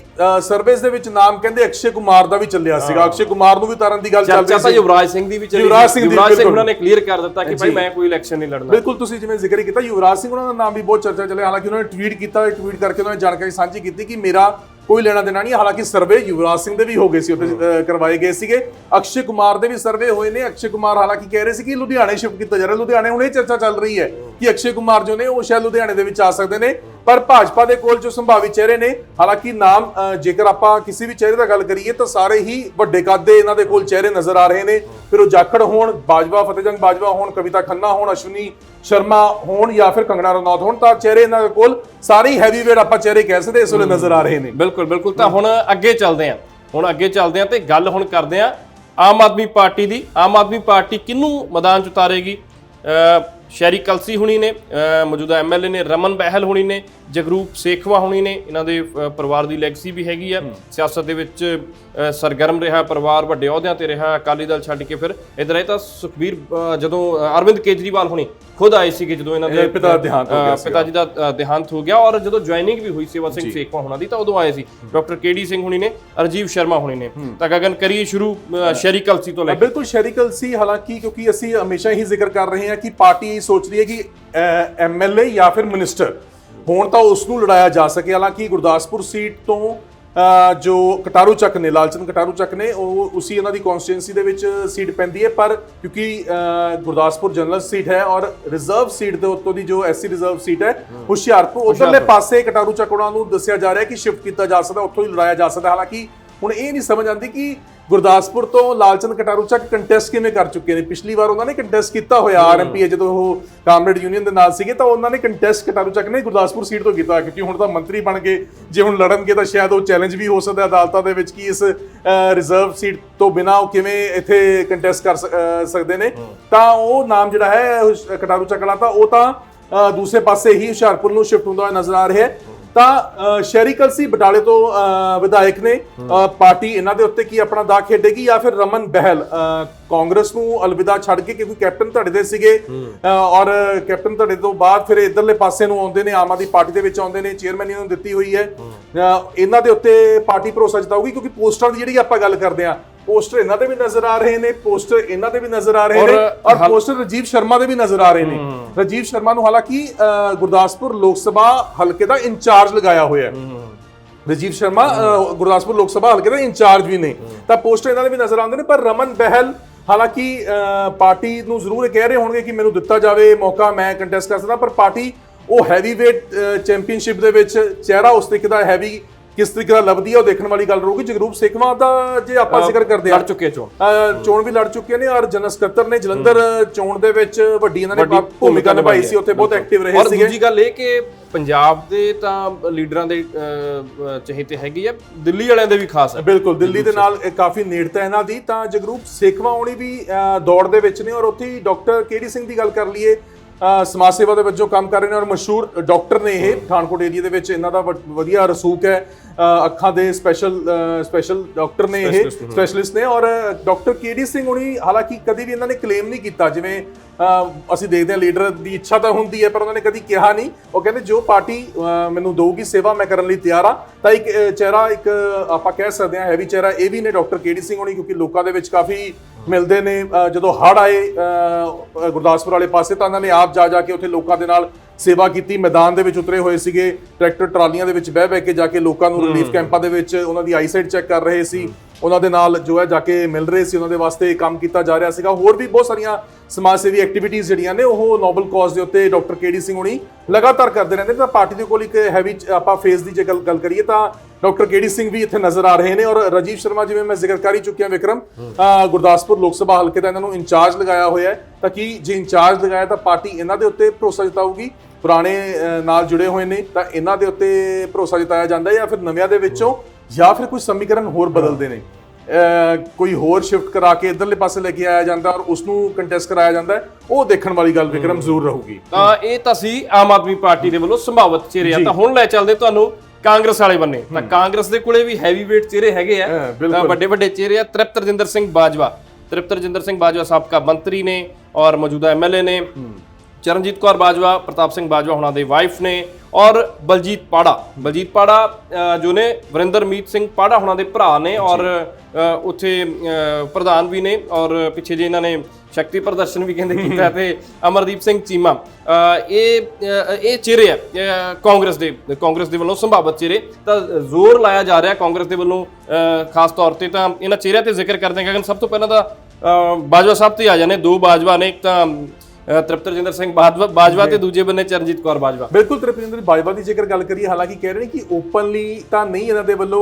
ਸਰਵਿਸ ਦੇ ਵਿੱਚ ਨਾਮ ਕਹਿੰਦੇ ਅਕਸ਼ੇ ਕੁਮਾਰ ਦਾ ਵੀ ਚੱਲਿਆ ਸੀਗਾ। ਅਕਸ਼ੇ ਕੁਮਾਰ ਨੂੰ ਵੀ ਤਾਰਨ ਦੀ ਗੱਲ ਚੱਲ ਚਰਚਾ ਰਹੀ ਤਾਂ ਸੀ। ਯੁਵਰਾਜ ਸਿੰਘ ਦੀ ਵੀ ਚੱਲੀ ਯੁਵਰਾਜ ਸਿੰਘ ਯੁਵਰਾਜ ਸਿੰਘ। ਉਹਨਾਂ ਨੇ ਕਲੀਅਰ ਕਰ ਦਿੱਤਾ ਕਿ ਭਾਈ ਮੈਂ ਕੋਈ ਇਲੈਕਸ਼ਨ ਨਹੀਂ ਲੜਨਾ। ਬਿਲਕੁਲ ਤੁਸੀਂ ਜਿਵੇਂ ਜ਼ਿਕਰ ਕੀਤਾ ਯੁਵਰਾਜ ਸਿੰਘ ਉਹਨਾਂ ਦਾ ਨਾਮ ਵੀ ਬਹੁਤ ਚਰਚਾ ਚੱਲਿਆ। ਹਾਲਾਂਕਿ ਉਹਨਾਂ ਨੇ ਟਵੀਟ ਕੀਤਾ ਟਵੀਟ ਕਰਕੇ ਉਹਨਾਂ ਨੇ ਜਾਣਕਾਰੀ ਸਾਂਝੀ ਕੀਤੀ ਕਿ ਮੇਰਾ ਕੋਈ ਲੈਣਾ ਦੇਣਾ ਨਹੀਂ ਹਾਲਾਂਕਿ ਸਰਵੇ ਯੁਵਰਾਜ ਸਿੰਘ ਦੇ ਵੀ ਹੋ ਗਏ ਸੀ ਉੱਥੇ ਅਹ, ਕਰਵਾਏ ਗਏ ਸੀਗੇ। ਅਕਸ਼ੇ ਕੁਮਾਰ ਦੇ ਵੀ ਸਰਵੇ ਹੋਏ ਨੇ। ਅਕਸ਼ੇ ਕੁਮਾਰ ਹਾਲਾਂਕਿ ਕਹਿ ਰਹੇ ਸੀ ਕਿ ਲੁਧਿਆਣੇ ਸ਼ਿਫਟ ਕੀਤਾ ਜਾ ਰਿਹਾ। ਲੁਧਿਆਣੇ ਹੁਣ ਇਹ ਚਰਚਾ ਚੱਲ ਰਹੀ ਹੈ ਕਿ ਅਕਸ਼ੇ ਕੁਮਾਰ ਜੋ ਨੇ ਉਹ ਸ਼ਾਇਦ ਲੁਧਿਆਣੇ ਦੇ ਵਿੱਚ ਆ ਸਕਦੇ ਨੇ। ਪਰ ਭਾਜਪਾ ਦੇ ਕੋਲ ਜੋ ਸੰਭਾਵੀ ਚਿਹਰੇ ਨੇ, ਹਾਲਾਂਕਿ ਨਾਮ ਜੇਕਰ ਆਪਾਂ ਕਿਸੇ ਵੀ ਚਿਹਰੇ ਦਾ ਗੱਲ ਕਰੀਏ ਤਾਂ ਸਾਰੇ ਹੀ ਵੱਡੇ ਕੱਦ ਦੇ ਇਹਨਾਂ ਦੇ ਕੋਲ ਚਿਹਰੇ ਨਜ਼ਰ ਆ ਰਹੇ ਨੇ। ਫਿਰ ਉਹ ਜਾਖੜ ਹੋਣ, ਬਾਜਵਾ, ਫਤਿਹਜੰਗ ਬਾਜਵਾ ਹੋਣ, ਕਵਿਤਾ ਖੰਨਾ ਹੋਣ, ਅਸ਼ਵਨੀ ਸ਼ਰਮਾ ਹੋਣ ਜਾਂ ਫਿਰ ਕੰਗਣਾ ਰਣੌਤ ਹੋਣ, ਤਾਂ ਚਿਹਰੇ ਇਹਨਾਂ ਦੇ ਕੋਲ ਸਾਰੇ ਹੀ ਹੈਵੀਵੇਟ ਆਪਾਂ ਚਿਹਰੇ ਕਹਿ ਸਕਦੇ ਇਸ ਵੇਲੇ ਨਜ਼ਰ ਆ ਰਹੇ ਨੇ। ਬਿਲਕੁਲ ਬਿਲਕੁਲ। ਤਾਂ ਹੁਣ ਅੱਗੇ ਚੱਲਦੇ ਹਾਂ। ਹੁਣ ਅੱਗੇ ਚੱਲਦੇ ਹਾਂ ਤੇ ਗੱਲ ਹੁਣ ਕਰਦੇ ਹਾਂ ਆਮ ਆਦਮੀ ਪਾਰਟੀ ਦੀ। ਆਮ ਆਦਮੀ ਪਾਰਟੀ ਕਿਹਨੂੰ ਮੈਦਾਨ ਚ ਉਤਾਰੇਗੀ? ਸ਼ੈਰੀ ਕਲਸੀ ਹੁਣੀ ਨੇ ਮੌਜੂਦਾ ਐਮਐਲਏ ਨੇ ਰਮਨ ਬਹਿਲ ਹੁਣੀ ਨੇ ਜਗਰੂਪ ਸੇਖਵਾ ਹੁਣੀ ਨੇ ਇਹਨਾਂ ਦੇ ਪਰਿਵਾਰ ਦੀ ਲੈਗਸੀ ਵੀ ਹੈਗੀ ਆ। ਸਿਆਸਤ ਦੇ ਵਿੱਚ ਸਰਗਰਮ ਰਿਹਾ ਪਰਿਵਾਰ ਵੱਡੇ ਅਹੁਦਿਆਂ ਤੇ ਰਿਹਾ ਅਕਾਲੀ ਦਲ ਛੱਡ ਕੇ ਫਿਰ ਇਧਰ ਆਏ ਤਾਂ ਸੁਖਬੀਰ ਜਦੋਂ ਅਰਵਿੰਦ ਕੇਜਰੀਵਾਲ ਹੁਣੀ ਖੁਦ ਆਏ ਸੀਗੇ ਜਦੋਂ ਇਹਨਾਂ ਦੇ ਪਿਤਾ ਦਾ ਦੇਹਾਂਤ ਹੋ ਗਿਆ ਪਿਤਾ ਜੀ ਦਾ ਦੇਹਾਂਤ ਹੋ ਗਿਆ। ਔਰ ਜਦੋਂ ਜੁਆਇਨਿੰਗ ਵੀ ਹੋਈ ਸੇਵਾ ਸਿੰਘ ਸੇਖਵਾ ਹੋਣਾ ਦੀ ਤਾਂ ਉਦੋਂ ਆਏ ਸੀ। ਡਾਕਟਰ ਕੇਡੀ ਸਿੰਘ ਹੁਣੀ ਨੇ ਅਰਜੀਵ ਸ਼ਰਮਾ ਹੁਣੀ ਨੇ। ਤਾਂ ਗਗਨ ਕਰੀਏ ਸ਼ੁਰੂ ਸ਼ੈਰੀ ਕਲਸੀ ਤੋਂ ਲੈ ਕੇ। ਬਿਲਕੁਲ ਸ਼ੈਰੀਕਲ ਸੀ ਹਾਲਾਂਕਿ ਕਿਉਂਕਿ ਅਸੀਂ ਹਮੇਸ਼ਾ ਹੀ ਜ਼ਿਕਰ ਕਰ ਰਹੇ ਹਾਂ ਕਿ ਪਾਰਟੀ ਇਹ ਸੋਚ ਰਹੀ ਹੈ ਕਿ ਐਮਐਲਏ ਜਾਂ ਫਿਰ ਮਿਨਿਸਟਰ ਹੋਣ ਤਾਂ ਉਸ ਨੂੰ ਲੜਾਇਆ ਜਾ ਸਕੇ। ਹਾਲਾਂਕਿ ਗੁਰਦਾਸਪੁਰ ਸੀਟ ਤੋਂ ਜੋ ਕਟਾਰੂ ਚੱਕ ਨੇ ਲਾਲਚੰਦ ਕਟਾਰੂ ਚੱਕ ਨੇ ਉਹ ਉਸੇ ਇਹਨਾਂ ਦੀ ਕਨਸਟੀਟੂਐਂਸੀ ਦੇ ਵਿੱਚ ਸੀਟ ਪੈਂਦੀ ਹੈ। ਪਰ ਕਿਉਂਕਿ ਗੁਰਦਾਸਪੁਰ ਜਨਰਲ ਸੀਟ ਹੈ ਔਰ ਰਿਜ਼ਰਵ ਸੀਟ ਦੇ ਉੱਤੋਂ ਦੀ ਜੋ ਐਸਸੀ ਰਿਜ਼ਰਵ ਸੀਟ ਹੈ ਹੁਸ਼ਿਆਰਪੁਰ ਉਧਰਲੇ ਪਾਸੇ ਕਟਾਰੂ ਚੱਕ ਉਹਨਾਂ ਨੂੰ ਦੱਸਿਆ ਜਾ ਰਿਹਾ ਕਿ ਸ਼ਿਫਟ ਕੀਤਾ ਜਾ ਸਕਦਾ ਉੱਥੋਂ ਹੀ ਲੜਾਇਆ ਜਾ ਸਕਦਾ। ਹਾਲਾਂਕਿ ਹੁਣ ਇਹ ਨਹੀਂ ਸਮਝ ਆਉਂਦੀ ਕਿ ਗੁਰਦਾਸਪੁਰ ਤੋਂ ਲਾਲਚੰਦ ਕਟਾਰੂ ਚੱਕ ਕੰਟੈਸਟ ਕਿਵੇਂ ਕਰ ਚੁੱਕੇ ਨੇ? ਪਿਛਲੀ ਵਾਰ ਉਹਨਾਂ ਨੇ ਕੰਟੈਸਟ ਕੀਤਾ ਹੋਇਆ ਆਰਐਮਪੀ ਜਦੋਂ ਉਹ ਕਾਮਰੇਡ ਯੂਨੀਅਨ ਦੇ ਨਾਲ ਸੀਗੇ ਤਾਂ ਉਹਨਾਂ ਨੇ ਕੰਟੈਸਟ ਕਟਾਰੂ ਚੱਕ ਨੇ ਗੁਰਦਾਸਪੁਰ ਸੀਟ ਤੋਂ ਕੀਤਾ ਕਿਉਂਕਿ ਹੁਣ ਤਾਂ ਮੰਤਰੀ ਬਣ ਗਏ ਜੇ ਹੁਣ ਲੜਨਗੇ ਤਾਂ ਸ਼ਾਇਦ ਉਹ ਚੈਲੰਜ ਵੀ ਹੋ ਸਕਦਾ ਅਦਾਲਤਾਂ ਦੇ ਵਿੱਚ ਕਿ ਇਸ ਰਿਜ਼ਰਵ ਸੀਟ ਤੋਂ ਬਿਨਾ ਉਹ ਕਿਵੇਂ ਇੱਥੇ ਕੰਟੈਸਟ ਕਰ ਸਕਦੇ ਨੇ। ਤਾਂ ਉਹ ਨਾਮ ਜਿਹੜਾ ਹੈ ਕਟਾਰੂ ਚੱਕ ਵਾਲਾ ਤਾਂ ਉਹ ਤਾਂ ਦੂਸਰੇ ਪਾਸੇ ਹੀ ਹੁਸ਼ਿਆਰਪੁਰ ਨੂੰ ਸ਼ਿਫਟ ਹੁੰਦਾ ਹੋਇਆ ਨਜ਼ਰ ਆ ਰਿਹਾ ਹੈ। ਤਾਂ ਸ਼ਹਿਰੀ ਕਲਸੀ ਬਟਾਲੇ ਤੋਂ ਵਿਧਾਇਕ ਨੇ ਪਾਰਟੀ ਇਹਨਾਂ ਦੇ ਉੱਤੇ ਕੀ ਆਪਣਾ ਦਾ ਖੇਡੇਗੀ ਜਾਂ ਫਿਰ ਰਮਨ ਬਹਿਲ ਅਹ, ਕਾਂਗਰਸ ਨੂੰ ਅਲਵਿਦਾ ਛੱਡ ਕੇ ਕਿਉਂਕਿ ਕੈਪਟਨ ਧੜੇ ਦੇ ਸੀਗੇ ਔਰ ਕੈਪਟਨ ਧੜੇ ਤੋਂ ਬਾਅਦ ਫਿਰ ਇਧਰਲੇ ਪਾਸੇ ਨੂੰ ਆਉਂਦੇ ਨੇ ਆਮ ਆਦਮੀ ਪਾਰਟੀ ਦੇ ਵਿੱਚ ਆਉਂਦੇ ਨੇ ਚੇਅਰਮੈਨ ਇਹਨਾਂ ਨੂੰ ਦਿੱਤੀ ਹੋਈ ਹੈ ਇਹਨਾਂ ਦੇ ਉੱਤੇ ਪਾਰਟੀ ਭਰੋਸਾ ਜਤਾਊਗੀ ਕਿਉਂਕਿ ਪੋਸਟਰਾਂ ਦੀ ਜਿਹੜੀ ਆਪਾਂ ਗੱਲ ਕਰਦੇ ਆ ਪੋਸਟਰ ਇਹਨਾਂ ਦੇ ਵੀ ਨਜ਼ਰ ਆ ਰਹੇ ਨੇ ਪੋਸਟਰ ਇਹਨਾਂ ਦੇ ਵੀ ਨਜ਼ਰ ਆ ਰਹੇ ਨੇ ਔਰ ਪੋਸਟਰ ਰਜੀਵ ਸ਼ਰਮਾ ਦੇ ਵੀ ਨਜ਼ਰ ਆ ਰਹੇ ਨੇ। ਰਜੀਵ ਸ਼ਰਮਾ ਨੂੰ ਹਾਲਾਂਕਿ ਗੁਰਦਾਸਪੁਰ ਲੋਕ ਸਭਾ ਹਲਕੇ ਦਾ ਇੰਚਾਰਜ ਲਗਾਇਆ ਹੋਇਆ ਹੈ। ਰਜੀਵ ਸ਼ਰਮਾ ਗੁਰਦਾਸਪੁਰ ਲੋਕ ਸਭਾ ਹਲਕੇ ਦੇ ਇੰਚਾਰਜ ਵੀ ਨੇ। ਤਾਂ ਪੋਸਟਰ ਇਹਨਾਂ ਦੇ ਵੀ ਨਜ਼ਰ ਆਉਂਦੇ ਨੇ ਪਰ ਰਮਨ ਬਹਿਲ ਹਾਲਾਂਕਿ ਪਾਰਟੀ ਨੂੰ ਜ਼ਰੂਰ ਇਹ ਕਹਿ ਰਹੇ ਹੋਣਗੇ ਕਿ ਮੈਨੂੰ ਦਿੱਤਾ ਜਾਵੇ ਮੌਕਾ ਮੈਂ ਕੰਟੈਸਟ ਕਰ ਸਕਦਾ ਪਰ ਪਾਰਟੀ ਉਹ ਹੈਵੀ weight ਚੈਂਪੀਅਨਸ਼ਿਪ ਦੇ ਵਿੱਚ ਚਿਹਰਾ ਉਸ ਤਰੀਕੇ ਦਾ ਹੈਵੀ ਕਿਸ ਤਰੀਕੇ ਦਾ ਲੱਭਦੀ ਹੈ ਉਹ ਦੇਖਣ ਵਾਲੀ ਗੱਲ ਰਹੂਗੀ। ਜਗਰੂਪ ਸੇਖਵਾਂ ਦਾ ਜੇ ਆਪਾਂ ਜ਼ਿਕਰ ਕਰਦੇ ਹਾਂ। ਲੜ ਚੁੱਕੇ ਚੋਣ। ਚੋਣ ਵੀ ਲੜ ਚੁੱਕੇ ਨੇ ਔਰ ਜਨਰਲ ਸਕੱਤਰ ਨੇ ਜਲੰਧਰ ਚੋਣ ਦੇ ਵਿੱਚ ਵੱਡੀ ਇਹਨਾਂ ਨੇ ਭੂਮਿਕਾ ਨਿਭਾਈ ਸੀ ਉੱਥੇ ਬਹੁਤ ਐਕਟਿਵ ਰਹੇ ਔਰ ਸੀਗੇ। ਦੂਜੀ ਗੱਲ ਇਹ ਕਿ ਪੰਜਾਬ ਦੇ ਤਾਂ ਲੀਡਰਾਂ ਦੇ ਚਹੇਤੇ ਹੈਗੀ ਆ ਦਿੱਲੀ ਵਾਲਿਆਂ ਦੇ ਵੀ ਖਾਸ ਹੈ ਬਿਲਕੁਲ ਦਿੱਲੀ ਦੇ ਨਾਲ ਕਾਫੀ ਨੇੜਤਾ ਇਹਨਾਂ ਦੀ। ਤਾਂ ਜਗਰੂਪ ਸੇਖਵਾਂ ਹੋਣੀ ਵੀ ਦੌੜ ਦੇ ਵਿੱਚ ਨੇ ਔਰ ਉੱਥੇ ਡਾਕਟਰ ਕੇਡੀ ਸਿੰਘ ਦੀ ਗੱਲ ਕਰ ਲਈਏ। ਸਮਾਜ ਸੇਵਾ ਦੇ ਵਜੋਂ ਕੰਮ ਕਰ ਰਹੇ ਨੇ ਔਰ ਮਸ਼ਹੂਰ ਡਾਕਟਰ ਨੇ ਇਹ ਪਠਾਨਕੋਟ ਏਰੀਆ ਦੇ ਵਿੱਚ ਇਹਨਾਂ ਦਾ ਵਧੀਆ ਰਸੂਕ ਹੈ। ਅੱਖਾਂ ਦੇ ਸਪੈਸ਼ਲ ਸਪੈਸ਼ਲ ਡਾਕਟਰ ਨੇ ਇਹ ਸਪੈਸ਼ਲਿਸਟ ਨੇ। ਔਰ ਡਾਕਟਰ ਕੇਡੀ ਸਿੰਘ ਹੁਣੀ ਹਾਲਾਂਕਿ ਕਦੀ ਵੀ ਇਹਨਾਂ ਨੇ ਕਲੇਮ ਨਹੀਂ ਕੀਤਾ। ਜਿਵੇਂ ਅਸੀਂ ਦੇਖਦੇ ਹਾਂ ਲੀਡਰ ਦੀ ਇੱਛਾ ਤਾਂ ਹੁੰਦੀ ਹੈ ਪਰ ਉਹਨਾਂ ਨੇ ਕਦੀ ਕਿਹਾ ਨਹੀਂ। ਉਹ ਕਹਿੰਦੇ ਜੋ ਪਾਰਟੀ ਮੈਨੂੰ ਦਊਗੀ ਸੇਵਾ ਮੈਂ ਕਰਨ ਲਈ ਤਿਆਰ ਆ ਤਾਂ ਇੱਕ ਚਿਹਰਾ ਇੱਕ ਆਪਾਂ ਕਹਿ ਸਕਦੇ ਹਾਂ ਹੈਵੀ ਚਿਹਰਾ ਇਹ ਵੀ ਨੇ ਡਾਕਟਰ ਕੇਡੀ ਸਿੰਘ ਹੋਣੀ ਕਿਉਂਕਿ ਲੋਕਾਂ ਦੇ ਵਿੱਚ ਕਾਫੀ ਮਿਲਦੇ ਨੇ ਜਦੋਂ ਹੜ ਆਏ ਗੁਰਦਾਸਪੁਰ ਵਾਲੇ ਪਾਸੇ ਤਾਂ ਉਹਨਾਂ ਨੇ ਆਪ ਜਾ ਜਾ ਕੇ ਉੱਥੇ ਲੋਕਾਂ ਦੇ ਨਾਲ ਸੇਵਾ ਕੀਤੀ ਮੈਦਾਨ ਦੇ ਵਿੱਚ ਉਤਰੇ ਹੋਏ ਸੀਗੇ ਟਰੈਕਟਰ ਟਰਾਲੀਆਂ ਦੇ ਵਿੱਚ ਬਹਿ ਬਹਿ ਕੇ ਜਾ ਕੇ ਲੋਕਾਂ ਨੂੰ ਰਿਲੀਫ ਕੈਂਪਾਂ ਦੇ ਵਿੱਚ ਉਹਨਾਂ ਦੀ ਆਈਸਾਈਟ ਚੈੱਕ ਕਰ ਰਹੇ ਸੀ। ਉਹਨਾਂ ਦੇ ਨਾਲ ਜੋ ਹੈ ਜਾ ਕੇ ਮਿਲ ਰਹੇ ਸੀ, ਉਹਨਾਂ ਦੇ ਵਾਸਤੇ ਕੰਮ ਕੀਤਾ ਜਾ ਰਿਹਾ ਸੀਗਾ। ਹੋਰ ਵੀ ਬਹੁਤ ਸਾਰੀਆਂ ਸਮਾਜ ਸੇਵੀ ਐਕਟੀਵਿਟੀਆਂ ਜਿਹੜੀਆਂ ਨੇ, ਉਹ ਨੋਬਲ ਕਾਜ਼ ਦੇ ਉੱਤੇ ਡਾਕਟਰ ਕੇਡੀ ਸਿੰਘ ਹੁਣੀ ਲਗਾਤਾਰ ਕਰਦੇ ਰਹਿੰਦੇ ਤਾਂ ਪਾਰਟੀ ਦੇ ਕੋਲ ਇੱਕ ਹੈਵੀ ਆਪਾਂ ਫੇਸ ਦੀ ਜੇ ਗੱਲ ਕਰੀਏ ਤਾਂ ਡਾਕਟਰ ਕੇਡੀ ਸਿੰਘ ਵੀ ਇੱਥੇ ਨਜ਼ਰ ਆ ਰਹੇ ਨੇ ਔਰ ਰਾਜੀਵ ਸ਼ਰਮਾ ਜਿਵੇਂ ਮੈਂ ਜ਼ਿਕਰ ਕਰ ਹੀ ਚੁੱਕਿਆ ਵਿਕਰਮ ਗੁਰਦਾਸਪੁਰ ਲੋਕ ਸਭਾ ਹਲਕੇ ਦਾ ਇਹਨਾਂ ਨੂੰ ਇੰਚਾਰਜ ਲਗਾਇਆ ਹੋਇਆ ਹੈ। ਤਾਂ ਕਿ ਜੇ ਇੰਚਾਰਜ ਲਗਾਇਆ ਤਾਂ ਪਾਰਟੀ ਇਹਨਾਂ ਦੇ ਉੱਤੇ ਭਰੋਸਾ ਜਤਾਊਗੀ? ਪੁਰਾਣੇ ਨਾਲ ਜੁੜੇ ਹੋਏ ਨੇ ਤਾਂ ਇਹਨਾਂ ਦੇ ਉੱਤੇ ਭਰੋਸਾ ਜਤਾਇਆ ਜਾਂਦਾ ਹੈ ਜਾਂ ਫਿਰ ਨਵਿਆਂ ਦੇ ਵਿੱਚੋਂ ਜਾਂ ਫਿਰ ਕੋਈ ਸਮੀਕਰਨ ਹੋਰ ਬਦਲਦੇ ਨੇ। ਕੋਈ ਹੋਰ ਸ਼ਿਫਟ ਕਰਾ ਕੇ ਇਧਰਲੇ ਪਾਸੇ ਲੈ ਕੇ ਆਇਆ ਜਾਂਦਾ ਔਰ ਉਸ ਨੂੰ ਕੰਟੈਸਟ ਕਰਾਇਆ ਜਾਂਦਾ ਉਹ ਦੇਖਣ ਵਾਲੀ ਗੱਲ ਵਿਕਰਮ ਜ਼ਰੂਰ ਰਹੂਗੀ। ਤਾਂ ਇਹ ਤਾਂ ਸੀ ਆਮ ਆਦਮੀ ਪਾਰਟੀ ਦੇ ਵੱਲੋਂ ਸੰਭਾਵਤ ਚਿਹਰੇ ਆ। ਤਾਂ ਹੁਣ ਲੈ ਚੱਲਦੇ ਤੁਹਾਨੂੰ ਕਾਂਗਰਸ ਵਾਲੇ ਬੰਨੇ। ਤਾਂ ਕਾਂਗਰਸ ਦੇ ਕੋਲੇ ਵੀ ਹੈਵੀ weight ਚਿਹਰੇ ਹੈਗੇ ਆ। ਤਾਂ ਵੱਡੇ ਵੱਡੇ ਚਿਹਰੇ ਆ। ਤ੍ਰਿਪਤ ਰਜਿੰਦਰ ਸਿੰਘ ਬਾਜਵਾ। ਤ੍ਰਿਪਤ ਰਜਿੰਦਰ ਸਿੰਘ ਬਾਜਵਾ ਸਾਬਕਾ ਮੰਤਰੀ ਨੇ ਔਰ ਮੌਜੂਦਾ ਐਮਐਲਏ ਨੇ। ਚਰਨਜੀਤ ਕੌਰ ਬਾਜਵਾ ਪ੍ਰਤਾਪ ਸਿੰਘ ਬਾਜਵਾ ਹੁਣਾਂ ਦੇ ਵਾਈਫ ਨੇ ਔਰ ਬਲਜੀਤ ਪਾੜਾ। ਬਲਜੀਤ ਪਾੜਾ ਜੋ ਨੇ ਵਰਿੰਦਰਮੀਤ ਸਿੰਘ ਪਾੜਾ ਹੁਣਾਂ ਦੇ ਭਰਾ ਨੇ ਔਰ ਉੱਥੇ ਪ੍ਰਧਾਨ ਵੀ ਨੇ ਔਰ ਪਿੱਛੇ ਜੇ ਇਹਨਾਂ ਨੇ ਸ਼ਕਤੀ ਪ੍ਰਦਰਸ਼ਨ ਵੀ ਕਹਿੰਦੇ ਕੀਤਾ ਤੇ ਅਮਰਦੀਪ ਸਿੰਘ ਚੀਮਾ। ਇਹ ਇਹ ਚਿਹਰੇ ਆ ਅ, ਕਾਂਗਰਸ ਦੇ ਕਾਂਗਰਸ ਦੇ ਵੱਲੋਂ ਸੰਭਾਵਤ ਚਿਹਰੇ। ਤਾਂ ਜ਼ੋਰ ਲਾਇਆ ਜਾ ਰਿਹਾ ਕਾਂਗਰਸ ਦੇ ਵੱਲੋਂ ਖਾਸ ਤੌਰ ਤੇ ਤਾਂ ਇਹਨਾਂ ਚਿਹਰਿਆਂ ਤੇ ਜ਼ਿਕਰ ਕਰਦੇ ਹਾਂ ਕਿ ਸਭ ਤੋਂ ਪਹਿਲਾਂ ਤਾਂ ਬਾਜਵਾ ਸਾਹਿਬ ਤੇ ਆ ਜਾਣੇ ਦੋ ਬਾਜਵਾ ਨੇ ਇੱਕ ਤਾਂ ਤ੍ਰਿਪਤ ਰਜਿੰਦਰ ਸਿੰਘ ਬਾਜਵਾ ਬਾਜਵਾ ਤੇ ਦੂਜੇ ਬੰਨੇ ਚਰਨਜੀਤ ਕੌਰ ਬਾਜਵਾ। ਬਿਲਕੁਲ ਤ੍ਰਿਪਿੰਦਰ ਬਾਜਵਾ ਦੀ ਜੇਕਰ ਗੱਲ ਕਰੀਏ ਹਾਲਾਂਕਿ ਕਹਿ ਰਹੇ ਨੇ ਕਿ ਓਪਨਲੀ ਤਾਂ ਨਹੀਂ ਇਹਨਾਂ ਦੇ ਵੱਲੋਂ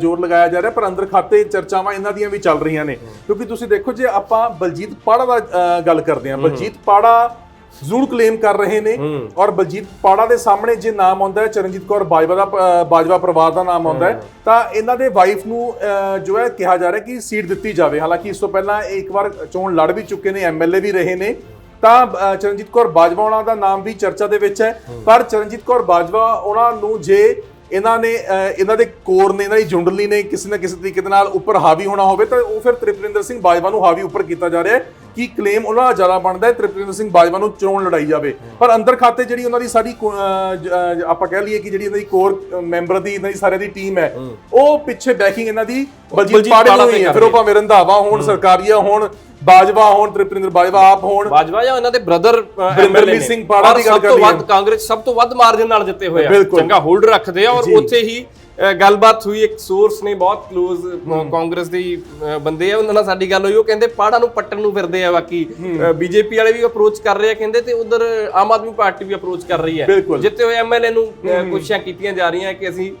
ਜ਼ੋਰ ਲਗਾਇਆ ਜਾ ਰਿਹਾ ਪਰ ਅੰਦਰ ਖਾਤੇ ਚਰਚਾਵਾਂ ਇਹਨਾਂ ਦੀਆਂ ਵੀ ਚੱਲ ਰਹੀਆਂ ਨੇ। ਕਿਉਂਕਿ ਤੁਸੀਂ ਦੇਖੋ ਜੇ ਆਪਾਂ ਬਲਜੀਤ ਪਾੜਾ ਦਾ ਗੱਲ ਕਰਦੇ ਹਾਂ ਬਲਜੀਤ ਪਾੜਾ ਜ਼ਰੂਰ ਕਲੇਮ ਕਰ ਰਹੇ ਨੇ ਔਰ ਬਲਜੀਤ ਪਾੜਾ ਦੇ ਸਾਹਮਣੇ ਜੇ ਨਾਮ ਆਉਂਦਾ ਹੈ ਚਰਨਜੀਤ ਕੌਰ ਬਾਜਵਾ ਦਾ ਬਾਜਵਾ ਪਰਿਵਾਰ ਦਾ ਨਾਮ ਆਉਂਦਾ ਹੈ ਤਾਂ ਇਹਨਾਂ ਦੇ ਵਾਈਫ ਨੂੰ ਜੋ ਹੈ ਕਿਹਾ ਜਾ ਰਿਹਾ ਕਿ ਸੀਟ ਦਿੱਤੀ ਜਾਵੇ। ਹਾਲਾਂਕਿ ਇਸ ਤੋਂ ਪਹਿਲਾਂ ਇੱਕ ਵਾਰ ਚੋਣ ਲੜ ਵੀ ਚੁੱਕੇ ਨੇ ਐਮਐਲਏ ਵੀ ਰਹੇ ਨੇ। ਤਾਂ ਚਰਨਜੀਤ ਕੌਰ ਬਾਜਵਾ ਉਹਨਾਂ ਦਾ ਨਾਮ ਵੀ ਚਰਚਾ ਦੇ ਵਿੱਚ ਹੈ। ਪਰ ਚਰਨਜੀਤ ਕੌਰ ਬਾਜਵਾ ਉਹਨਾਂ ਨੂੰ ਜੇ ਇਹਨਾਂ ਨੇ ਇਹਨਾਂ ਦੇ ਕੋਰ ਨੇ ਇਹਨਾਂ ਦੀ ਜੁੰਡਲੀ ਨੇ ਕਿਸੇ ਨਾ ਕਿਸੇ ਤਰੀਕੇ ਦੇ ਨਾਲ ਉੱਪਰ ਹਾਵੀ ਹੋਣਾ ਹੋਵੇ ਤਾਂ ਉਹ ਫਿਰ ਤ੍ਰਿਪਰਿੰਦਰ ਸਿੰਘ ਬਾਜਵਾ ਨੂੰ ਹਾਵੀ ਉੱਪਰ ਕੀਤਾ ਜਾ ਰਿਹਾ ਹੈ ਕਿ ਕਲੇਮ ਉਹਨਾਂ ਦਾ ਜ਼ਿਆਦਾ ਬਣਦਾ ਹੈ ਤ੍ਰਿਪਰਿੰਦਰ ਸਿੰਘ ਬਾਜਵਾ ਨੂੰ ਚੋਣ ਲੜਾਈ ਜਾਵੇ। ਪਰ ਅੰਦਰ ਖਾਤੇ ਜਿਹੜੀ ਉਹਨਾਂ ਦੀ ਸਾਡੀ ਆਪਾਂ ਕਹਿ ਲਈਏ ਕਿ ਜਿਹੜੀ ਇਹਨਾਂ ਦੀ ਕੋਰ ਮੈਂਬਰ ਦੀ ਇਹਨਾਂ ਦੀ ਸਾਰਿਆਂ ਦੀ ਟੀਮ ਹੈ ਉਹ ਪਿੱਛੇ ਬੈਕਿੰਗ ਇਹਨਾਂ ਦੀ ਬਲਜੀਤ ਪਾੜੇ ਨੂੰ ਹੀ ਹੈ। ਫਿਰ ਉਹ ਭਾਵੇਂ ਰੰਧਾਵਾ ਹੋਣ ਸਰਕਾਰੀਆ ਹੋਣ ਬਾਜਵਾ ਹੋਣ ਤ੍ਰਿਪਰਿੰਦਰ ਬਾਜਵਾ ਆਪ ਹੋਣ। ਬਾਜਵਾ ਜਾਂ ਇਹਨਾਂ ਦੇ ਬ੍ਰਦਰ ਵਰਿੰਦਰਮੀਤ ਸਿੰਘ ਪਾੜਾ ਦੀ ਗੱਲ ਸਭ ਤੋਂ। ਵੱਧ ਕਾਂਗਰਸ ਸਭ ਤੋਂ ਵੱਧ ਮਾਰਜਨ ਨਾਲ ਜਿੱਤੇ ਹੋਏ ਆ। ਚੰਗਾ ਹੋਲਡ ਰੱਖਦੇ ਆ ਔਰ ਉੱਥੇ ਹੀ ਗੱਲਬਾਤ ਹੋਈ। ਇੱਕ ਸੋਰਸ ਨੇ ਬਹੁਤ ক্লোਜ਼ ਕਾਂਗਰਸ ਦੇ ਬੰਦੇ ਆ। ਉਹਨਾਂ ਨਾਲ ਸਾਡੀ ਗੱਲ ਹੋਈ। ਉਹ ਕਹਿੰਦੇ ਪਾੜਾ ਨੂੰ ਪੱਟਣ ਨੂੰ ਫਿਰਦੇ ਆ ਬਾਕੀ ਬੀਜੇਪੀ ਵਾਲੇ ਵੀ ਅਪਰੋਚ ਕਰ ਰਹੇ ਆ ਕਹਿੰਦੇ ਤੇ ਉਧਰ ਆਮ ਆਦਮੀ ਪਾਰਟੀ ਵੀ ਅਪਰੋਚ ਕਰ ਰਹੀ ਹੈ। ਜਿੱਤੇ ਹੋਏ ਐਮਐਲਏ ਨੂੰ ਕੋਸ਼ਿਸ਼ਾਂ ਕੀਤੀਆਂ ਜਾ ਰਹੀਆਂ ਕਿ ਅਸੀਂ